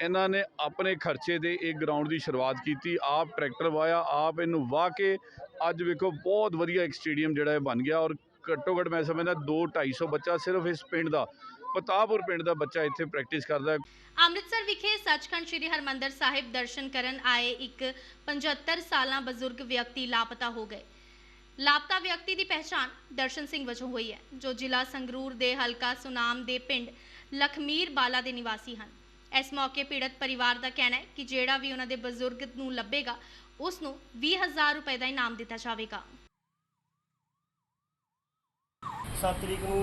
ਇਹਨਾਂ ਨੇ ਆਪਣੇ ਖਰਚੇ ਦੇ ਇਹ ਗਰਾਊਂਡ ਦੀ ਸ਼ੁਰੂਆਤ ਕੀਤੀ, ਆਪ ਟਰੈਕਟਰ ਵਾਇਆ ਆਪ ਇਹਨੂੰ ਵਾਹ ਕੇ ਅੱਜ ਵੇਖੋ ਬਹੁਤ ਵਧੀਆ ਇੱਕ ਸਟੇਡੀਅਮ ਜਿਹੜਾ ਇਹ ਬਣ ਗਿਆ ਔਰ ਘੱਟੋ ਘੱਟ ਮੈਂ ਸਮਝਦਾ 2 250 ਬੱਚਾ ਸਿਰਫ ਇਸ ਪਿੰਡ ਦਾ ਪਤਾਪੁਰ ਪਿੰਡ ਦਾ ਬੱਚਾ ਇੱਥੇ ਪ੍ਰੈਕਟਿਸ ਕਰਦਾ ਹੈ। ਅੰਮ੍ਰਿਤਸਰ ਵਿਖੇ ਸੱਚਖੰਡ ਸ੍ਰੀ ਹਰਮੰਦਰ ਸਾਹਿਬ ਦਰਸ਼ਨ ਕਰਨ ਆਏ ਇੱਕ 75 ਸਾਲਾਂ ਬਜ਼ੁਰਗ ਵਿਅਕਤੀ ਲਾਪਤਾ ਹੋ ਗਏ। ਲਾਪਤਾ ਵਿਅਕਤੀ ਦੀ ਪਹਿਚਾਣ ਦਰਸ਼ਨ ਸਿੰਘ ਵਜੋਂ ਹੋਈ ਹੈ ਜੋ ਜ਼ਿਲ੍ਹਾ ਸੰਗਰੂਰ ਦੇ ਹਲਕਾ ਸੁਨਾਮ ਦੇ ਪਿੰਡ ਲਖਮੀਰ ਬਾਲਾ ਦੇ ਨਿਵਾਸੀ ਹਨ। ਇਸ ਮੌਕੇ ਪੀੜਤ ਪਰਿਵਾਰ ਦਾ ਕਹਿਣਾ ਹੈ ਕਿ ਜਿਹੜਾ ਵੀ ਉਹਨਾਂ ਦੇ ਬਜ਼ੁਰਗ ਨੂੰ ਲੱਭੇਗਾ ਉਸ ਨੂੰ 20000 ਰੁਪਏ ਦਾ ਇਨਾਮ ਦਿੱਤਾ ਜਾਵੇਗਾ। 7 ਤਰੀਕ ਨੂੰ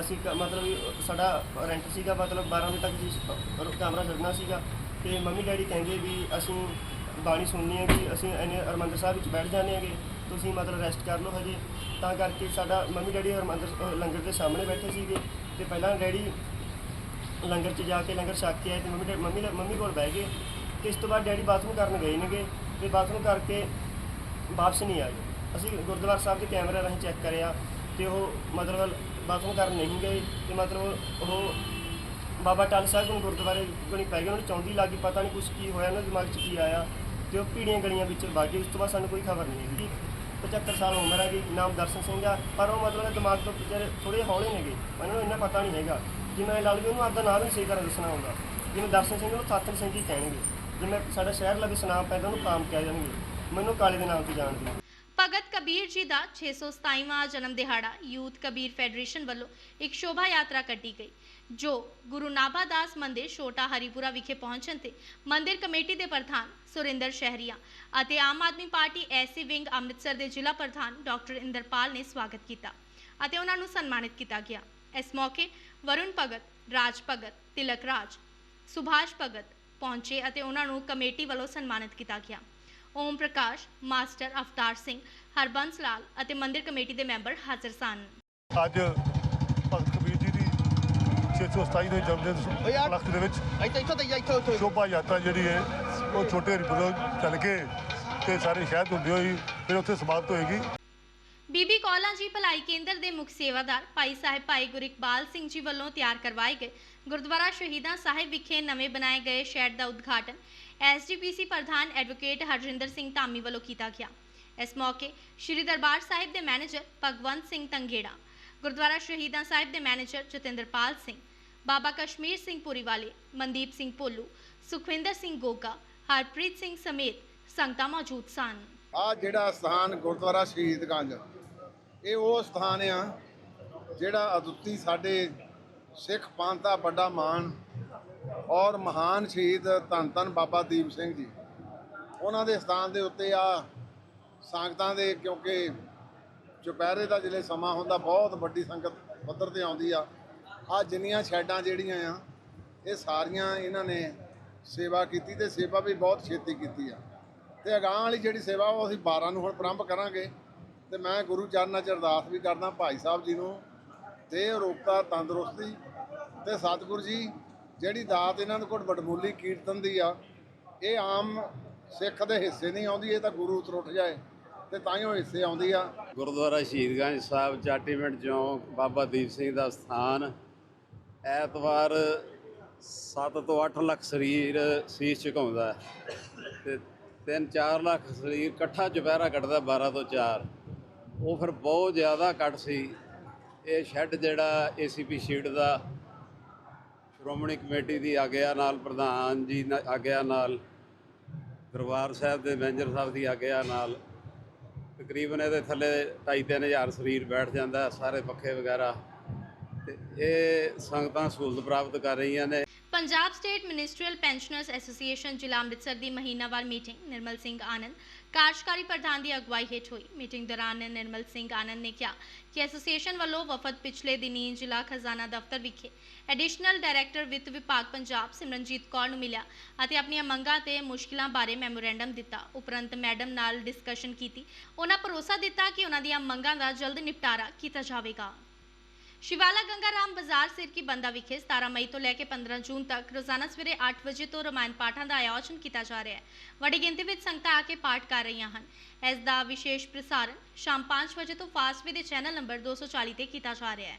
ਅਸੀਂ ਕ- ਮਤਲਬ ਵੀ ਸਾਡਾ ਰੈਂਟ ਸੀਗਾ ਮਤਲਬ 12 ਵਜੇ ਤੱਕ ਜੀ ਸ- ਕਮਰਾ ਛੱਡਣਾ ਸੀਗਾ। ਤੇ ਮੰਮੀ ਡੈਡੀ ਕਹਿੰਦੇ ਵੀ ਅਸੀਂ ਬਾਣੀ ਸੁਣਨੀ ਹੈ ਕਿ ਅਸੀਂ ਇਹਨੇ ਹਰਿਮੰਦਰ ਸਾਹਿਬ ਵਿੱਚ ਬੈਠ ਜਾਂਦੇ ਹੈਗੇ ਤੁਸੀਂ ਮਤਲਬ ਰੈਸਟ ਕਰ ਲਓ ਹਜੇ। ਤਾਂ ਕਰਕੇ ਸਾਡਾ ਮੰਮੀ ਡੈਡੀ ਹਰਿਮੰਦਰ ਅ, ਲੰਗਰ ਦੇ ਸਾਹਮਣੇ ਬੈਠੇ ਸੀਗੇ। ਤੇ ਪਹਿਲਾਂ ਡੈਡੀ ਲੰਗਰ 'ਚ ਜਾ ਕੇ ਲੰਗਰ ਛਕ ਕੇ ਆਏ ਤੇ ਮੰਮੀ ਡੈ- ਮੰਮੀ ਦਾ- ਮੰਮੀ ਕੋਲ ਬਹਿ ਗਏ। ਤੇ ਇਸ ਤੋਂ ਬਾਅਦ ਡੈਡੀ ਬਾਥਰੂਮ ਕਰਨ ਗਏ ਨੇਗੇ। ਤੇ ਬਾਥਰੂਮ ਕਰਕੇ ਵਾਪਸ ਨਹੀਂ ਆਏ। ਅਸੀਂ ਗੁਰਦੁਆਰਾ ਸਾਹਿਬ ਦੇ ਕੈਮਰੇ ਰਾਹੀਂ ਚੈੱਕ ਕਰਿਆ ਤੇ ਉਹ ਮਤਲਬ ਬਾਥਰੂਮ ਕਰਨ ਨਹੀਂ ਗਏ ਤੇ ਮਤਲਬ ਉਹ ਬਾਬਾ ਟਾਲ ਸਾਹਿਬ ਨੂੰ ਗੁਰਦੁਆਰੇ ਕੋਲ ਪੈ ਗਏ, ਉਹਨਾਂ ਨੂੰ ਚੌਂਦੀ ਲੱਗੀ ਪਤਾ ਨਹੀਂ ਕੁਝ ਕੀ ਹੋਇਆ, ਉਹਨਾਂ ਦਿਮਾਗ 'ਚ ਕੀ ਆਇਆ ਤੇ ਉਹ ਪੀੜੀਆਂ ਗਲੀਆਂ ਵਿੱਚ ਵਗ ਗਏ। ਉਸ ਤੋਂ ਬਾਅਦ ਸਾਨੂੰ ਕੋਈ ਖਬਰ ਨਹੀਂ ਹੈਗੀ 75 ਸਾਲ ਉਮਰ ਹੈਗੀ, ਨਾਮ ਦਰਸ਼ਨ ਸਿੰਘ ਆ, ਪਰ ਉਹ ਮਤਲਬ ਦਿਮਾਗ ਤੋਂ ਵਿਚਾਰੇ ਥੋੜੇ ਹੌਲੇ ਨੇਗੇ। ਉਹਨਾਂ ਨੂੰ ਇੰਨਾ ਪਤਾ ਨਹੀਂ ਹੈਗਾ। ਜਿਵੇਂ ਲਾ ਲਓ ਉਹਨੂੰ ਆਪਦਾ ਨਾਮ ਹੀ ਸਹੀ ਤਰ੍ਹਾਂ ਦੱਸਣਾ ਹੁੰਦਾ। ਜਿਵੇਂ ਦਰਸ਼ਨ ਸਿੰਘ ਨੂੰ ਸਤਨ ਸਿੰਘ ਹੀ ਕਹਿਣਗੇ। ਜਿਵੇਂ ਸਾਡਾ ਸ਼ਹਿਰ ਲਵੇ ਸੁਨਾਮ ਪੈਂਦਾ, ਉਹਨੂੰ ਕਾਮ ਕਹਿ ਜਾਣਗੇ। ਮੈਨੂੰ ਕਾਲੇ ਦੇ ਨਾਮ 'ਤੇ ਜਾਣਦੇ ਭਗਤ ਕਬੀਰ ਜੀ ਦਾ 627ਵਾਂ ਜਨਮ ਦਿਹਾੜਾ। ਯੂਥ ਕਬੀਰ ਫੈਡਰੇਸ਼ਨ ਵੱਲੋਂ ਇੱਕ ਸ਼ੋਭਾ ਯਾਤਰਾ ਕੱਢੀ ਗਈ, ਜੋ ਗੁਰੂ ਨਾਭਾ ਦਾਸ ਮੰਦਿਰ, ਛੋਟਾ ਹਰੀਪੁਰਾ ਵਿਖੇ ਪਹੁੰਚਣ ਤੇ ਮੰਦਿਰ ਕਮੇਟੀ ਦੇ ਪ੍ਰਧਾਨ ਸੁਰਿੰਦਰ ਸ਼ਹਿਰੀਆ ਅਤੇ Aam Aadmi party SC wing Amritsar ਦੇ ਜ਼ਿਲ੍ਹਾ ਪ੍ਰਧਾਨ ਡਾਕਟਰ ਇੰਦਰਪਾਲ ਨੇ ਸਵਾਗਤ ਕੀਤਾ ਅਤੇ ਉਹਨਾਂ ਨੂੰ ਸਨਮਾਨਿਤ ਕੀਤਾ ਗਿਆ। ਇਸ ਮੌਕੇ ਵਰੁਣ ਭਗਤ, ਰਾਜ ਭਗਤ, ਤਿਲਕ ਰਾਜ, ਸੁਭਾਸ਼ ਭਗਤ ਪਹੁੰਚੇ ਅਤੇ ਉਹਨਾਂ ਨੂੰ ਕਮੇਟੀ ਵੱਲੋਂ ਸਨਮਾਨਿਤ ਕੀਤਾ ਗਿਆ। ਓਮ ਪ੍ਰਕਾਸ਼ ਮਾਸਟਰ ਅਵਤਾਰ ਸਿੰਘ ਹਰਬੰਸ ਲਾਲ ਅਤੇ ਮੰਦਿਰ ਕਮੇਟੀ ਦੇ ਮੈਂਬਰ ਹਾਜ਼ਰ ਸਨ। ਅੱਜ ਭਗਤ ਕਬੀਰ ਜੀ ਦੀ 627 ਦੇ ਜਨਮ ਦਿਨ ਲੱਖ ਦੇ ਵਿੱਚ ਸ਼ੋਭਾ ਯਾਤਰਾ ਜਿਹੜੀ ਹੈ ਉਹ ਛੋਟੇ ਹਰੀਪੁਰੋਂ ਚੱਲ ਕੇ ਤੇ ਸਾਰੇ ਸ਼ਹਿਰ ਹੁੰਦੀ ਹੋਈ ਫਿਰ ਉੱਥੇ ਸਮਾਪਤ ਹੋਏਗੀ। ਬੀਬੀ ਕੌਲਾਂ ਜੀ ਭਲਾਈ ਕੇਂਦਰ ਦੇ ਮੁੱਖ ਸੇਵਾਦਾਰ ਭਾਈ ਸਾਹਿਬ ਭਾਈ ਗੁਰਿਕਬਾਲ ਸਿੰਘ ਜੀ ਵੱਲੋਂ ਤਿਆਰ ਕਰਵਾਏ ਗਏ ਗੁਰਦੁਆਰਾ ਸ਼ਹੀਦਾਂ ਸਾਹਿਬ ਵਿਖੇ ਨਵੇਂ ਬਣਾਏ ਗਏ ਸ਼ੈਡ ਦਾ ਉਦਘਾਟਨ ਐਸਜੀਪੀਸੀ ਪ੍ਰਧਾਨ ਐਡਵੋਕੇਟ ਹਰਜਿੰਦਰ ਸਿੰਘ ਧਾਮੀ ਵੱਲੋਂ ਕੀਤਾ ਗਿਆ। ਇਸ ਮੌਕੇ ਸ੍ਰੀ ਦਰਬਾਰ ਸਾਹਿਬ ਦੇ ਮੈਨੇਜਰ ਭਗਵੰਤ ਸਿੰਘ ਤੰਗੇੜਾ ਗੁਰਦੁਆਰਾ ਸ਼ਹੀਦਾਂ ਸਾਹਿਬ ਦੇ ਮੈਨੇਜਰ ਜਤਿੰਦਰਪਾਲ ਸਿੰਘ, ਬਾਬਾ ਕਸ਼ਮੀਰ ਸਿੰਘ ਪੁਰੀਵਾਲੇ, ਮਨਦੀਪ ਸਿੰਘ ਭੋਲੂ, ਸੁਖਵਿੰਦਰ ਸਿੰਘ ਗੋਗਾ, ਹਰਪ੍ਰੀਤ ਸਿੰਘ ਸਮੇਤ ਸੰਗਤਾਂ ਮੌਜੂਦ ਸਨ। ਆ ਜਿਹੜਾ ਸਥਾਨ ਗੁਰਦੁਆਰਾ ਸ਼ਹੀਦਗੰਜ ਇਹ ਉਹ ਸਥਾਨ ਆ ਜਿਹੜਾ ਅਦੁੱਤੀ ਸਾਡੇ ਸਿੱਖ ਪੰਥ ਦਾ ਵੱਡਾ ਮਾਣ ਔਰ ਮਹਾਨ ਸ਼ਹੀਦ ਧੰਨ ਧੰਨ ਬਾਬਾ ਦੀਪ ਸਿੰਘ ਜੀ। ਉਹਨਾਂ ਦੇ ਸਥਾਨ ਦੇ ਉੱਤੇ ਆ ਸੰਗਤਾਂ ਦੇ, ਕਿਉਂਕਿ ਚੁਪਹਿਰੇ ਦਾ ਜਿਹੜੇ ਸਮਾਂ ਹੁੰਦਾ, ਬਹੁਤ ਵੱਡੀ ਸੰਗਤ ਪੱਧਰ ਤੇ ਆਉਂਦੀ ਆ। ਆ ਜਿੰਨੀਆਂ ਸ਼ੈਡਾਂ ਜਿਹੜੀਆਂ ਆ, ਇਹ ਸਾਰੀਆਂ ਇਹਨਾਂ ਨੇ ਸੇਵਾ ਕੀਤੀ ਤੇ ਸੇਵਾ ਵੀ ਬਹੁਤ ਛੇਤੀ ਕੀਤੀ ਆ। ਤੇ ਅਗਾਂਹ ਵਾਲੀ ਜਿਹੜੀ ਸੇਵਾ, ਉਹ ਅਸੀਂ 12 ਨੂੰ ਹੁਣ ਪ੍ਰਾਰੰਭ ਕਰਾਂਗੇ। ਤੇ ਮੈਂ ਗੁਰੂ ਚਰਨਾਂ 'ਚ ਅਰਦਾਸ ਵੀ ਕਰਦਾ, ਭਾਈ ਸਾਹਿਬ ਜੀ ਨੂੰ। ਤੇ ਰੋਕਤਾ ਤੰਦਰੁਸਤੀ। ਤੇ ਸਤਿਗੁਰੂ ਜੀ ਜਿਹੜੀ ਦਾਤ ਇਹਨਾਂ ਦੇ ਕੋਲ ਬਟਮੂਲੀ ਕੀਰਤਨ ਦੀ ਆ, ਇਹ ਆਮ ਸਿੱਖ ਦੇ ਹਿੱਸੇ ਨਹੀਂ ਆਉਂਦੀ, ਇਹ ਤਾਂ ਗੁਰੂ ਤੋਂ ਜਾਏ ਤੇ ਤਾਂ ਹੀ ਉਹ ਹਿੱਸੇ ਆਉਂਦੀ ਆ। ਗੁਰਦੁਆਰਾ ਸ਼ਹੀਦਗੰਜ ਸਾਹਿਬ ਚਾਟੀਮਿੰਟ ਚੌਂਕ, ਬਾਬਾ ਦੀਪ ਸਿੰਘ ਦਾ ਸਥਾਨ। ਐਤਵਾਰ 7 ਤੋਂ 8 ਲੱਖ ਸਰੀਰ ਸੀਸ ਝੁਕਾਉਂਦਾ ਹੈ ਤੇ 3-4 ਲੱਖ ਸਰੀਰ ਇਕੱਠਾ ਦੁਪਹਿਰਾ ਕੱਟਦਾ 12 ਤੋਂ 4 ਉਹ ਫਿਰ ਬਹੁਤ ਜ਼ਿਆਦਾ ਕੱਟ ਸੀ। ਇਹ ਸ਼ੈੱਡ ਜਿਹੜਾ ਏਸੀਪੀ ਸ਼ੀਟ ਦਾ ਸ਼੍ਰੋਮਣੀ ਕਮੇਟੀ ਦੀ ਆਗਿਆ ਨਾਲ, ਪ੍ਰਧਾਨ ਜੀ ਦੀ ਆਗਿਆ ਨਾਲ, ਦਰਬਾਰ ਸਾਹਿਬ ਦੇ ਮੈਨੇਜਰ ਸਾਹਿਬ ਦੀ ਆਗਿਆ ਨਾਲ, ਤਕਰੀਬਨ ਇਹਦੇ ਥੱਲੇ 2.5-3000 ਸਰੀਰ ਬੈਠ ਜਾਂਦਾ, ਸਾਰੇ ਪੱਖੇ ਵਗੈਰਾ। ਤੇ ਇਹ ਸੰਗਤਾਂ ਸਹੂਲਤ ਪ੍ਰਾਪਤ ਕਰ ਰਹੀਆਂ ਨੇ। Punjab state ministerial pensioners association ਜ਼ਿਲ੍ਹਾ ਅੰਮ੍ਰਿਤਸਰ ਦੀ ਮਹੀਨਾਵਾਰ ਮੀਟਿੰਗ, ਨਿਰਮਲ ਸਿੰਘ ਆਨੰਦ ਕਾਰਜਕਾਰੀ ਪ੍ਰਧਾਨ ਦੀ ਅਗਵਾਈ ਹੇਠ ਹੋਈ। ਮੀਟਿੰਗ ਦੌਰਾਨ ਨਿਰਮਲ ਸਿੰਘ ਆਨੰਦ ਨੇ ਕਿਹਾ ਕਿ ਐਸੋਸੀਏਸ਼ਨ ਵੱਲੋਂ ਵਫਦ ਪਿਛਲੇ ਦਿਨੀ ਜ਼ਿਲ੍ਹਾ ਖਜ਼ਾਨਾ ਦਫ਼ਤਰ ਵਿਖੇ ਐਡੀਸ਼ਨਲ ਡਾਇਰੈਕਟਰ ਵਿੱਤ ਵਿਭਾਗ ਪੰਜਾਬ ਸਿਮਰਨਜੀਤ ਕੌਰ ਨੂੰ ਮਿਲਿਆ ਅਤੇ ਆਪਣੀਆਂ ਮੰਗਾਂ ਤੇ ਮੁਸ਼ਕਿਲਾਂ ਬਾਰੇ ਮੈਮੋਰੈਂਡਮ ਦਿੱਤਾ। ਉਪਰੰਤ ਮੈਡਮ ਨਾਲ ਡਿਸਕਸ਼ਨ ਕੀਤੀ। ਉਹਨਾਂ ਭਰੋਸਾ ਦਿੱਤਾ ਕਿ ਉਹਨਾਂ ਦੀਆਂ ਮੰਗਾਂ ਦਾ ਜਲਦ ਨਿਪਟਾਰਾ ਕੀਤਾ ਜਾਵੇਗਾ। ਸ਼ਿਵਾਲਾ ਗੰਗਾਰਾਮ ਬਾਜ਼ਾਰ ਸਿਰਕੀ ਬੰਦਾ ਵਿਖੇ 17 ਮਈ ਤੋਂ ਲੈ ਕੇ 15 ਜੂਨ ਤੱਕ ਰੋਜ਼ਾਨਾ ਸਵੇਰੇ 8 ਵਜੇ ਤੋਂ ਰਮਾਇਣ ਪਾਠਾਂ ਦਾ ਆਯੋਜਨ ਕੀਤਾ ਜਾ ਰਿਹਾ ਹੈ। ਵੱਡੀ ਗਿਣਤੀ ਵਿੱਚ ਸੰਗਤਾਂ ਆ ਕੇ ਪਾਠ ਕਰ ਰਹੀਆਂ ਹਨ। ਇਸ ਦਾ ਵਿਸ਼ੇਸ਼ ਪ੍ਰਸਾਰਣ ਸ਼ਾਮ 5 ਵਜੇ ਤੋਂ ਫਾਸਟਵੇ ਦੇ ਚੈਨਲ ਨੰਬਰ 240 ਤੇ ਕੀਤਾ ਜਾ ਰਿਹਾ ਹੈ।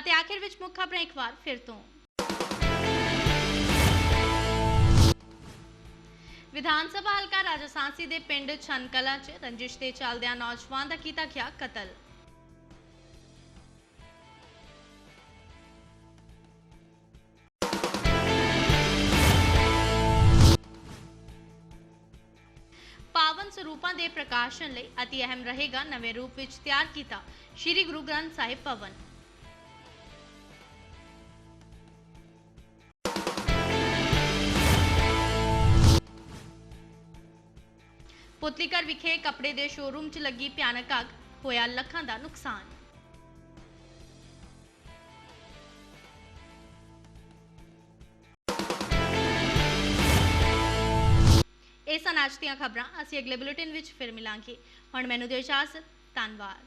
ਅਤੇ ਆਖਿਰ ਵਿੱਚ ਮੁੱਖ ਖਬਰਾਂ ਇੱਕ ਵਾਰ ਫਿਰ ਤੋਂ। ਵਿਧਾਨ ਸਭਾ ਹਲਕਾ ਰਾਜਸਾਂਸੀ ਦੇ ਪਿੰਡ ਛਨਕਲਾ 'ਚ ਰੰਜਿਸ਼ ਦੇ ਚੱਲਦਿਆਂ ਨੌਜਵਾਨ ਦਾ ਕੀਤਾ ਗਿਆ ਕਤਲ। ਪਾਵਨ ਸਰੂਪਾਂ ਦੇ ਪ੍ਰਕਾਸ਼ਨ ਲਈ ਅਤੀ ਅਹਿਮ ਰਹੇਗਾ ਨਵੇਂ ਰੂਪ ਵਿੱਚ ਤਿਆਰ ਕੀਤਾ ਸ੍ਰੀ ਗੁਰੂ ਗ੍ਰੰਥ ਸਾਹਿਬ ਪਵਨ ਪੁਤਲੀਕਰ ਵਿਖੇ ਕੱਪੜੇ ਦੇ ਸ਼ੋਰੂਮ 'ਚ ਲੱਗੀ ਭਿਆਨਕ ਅੱਗ, ਹੋਇਆ ਲੱਖਾਂ ਦਾ ਨੁਕਸਾਨ। ਇਹ ਸਨ ਅੱਜ ਦੀਆਂ ਖਬਰਾਂ। ਅਸੀਂ ਅਗਲੇ ਬੁਲੇਟਿਨ ਵਿੱਚ ਫਿਰ ਮਿਲਾਂਗੇ। ਹੁਣ ਮੈਨੂੰ ਦਿਓ ਇਜਾਜ਼ਤ। ਧੰਨਵਾਦ।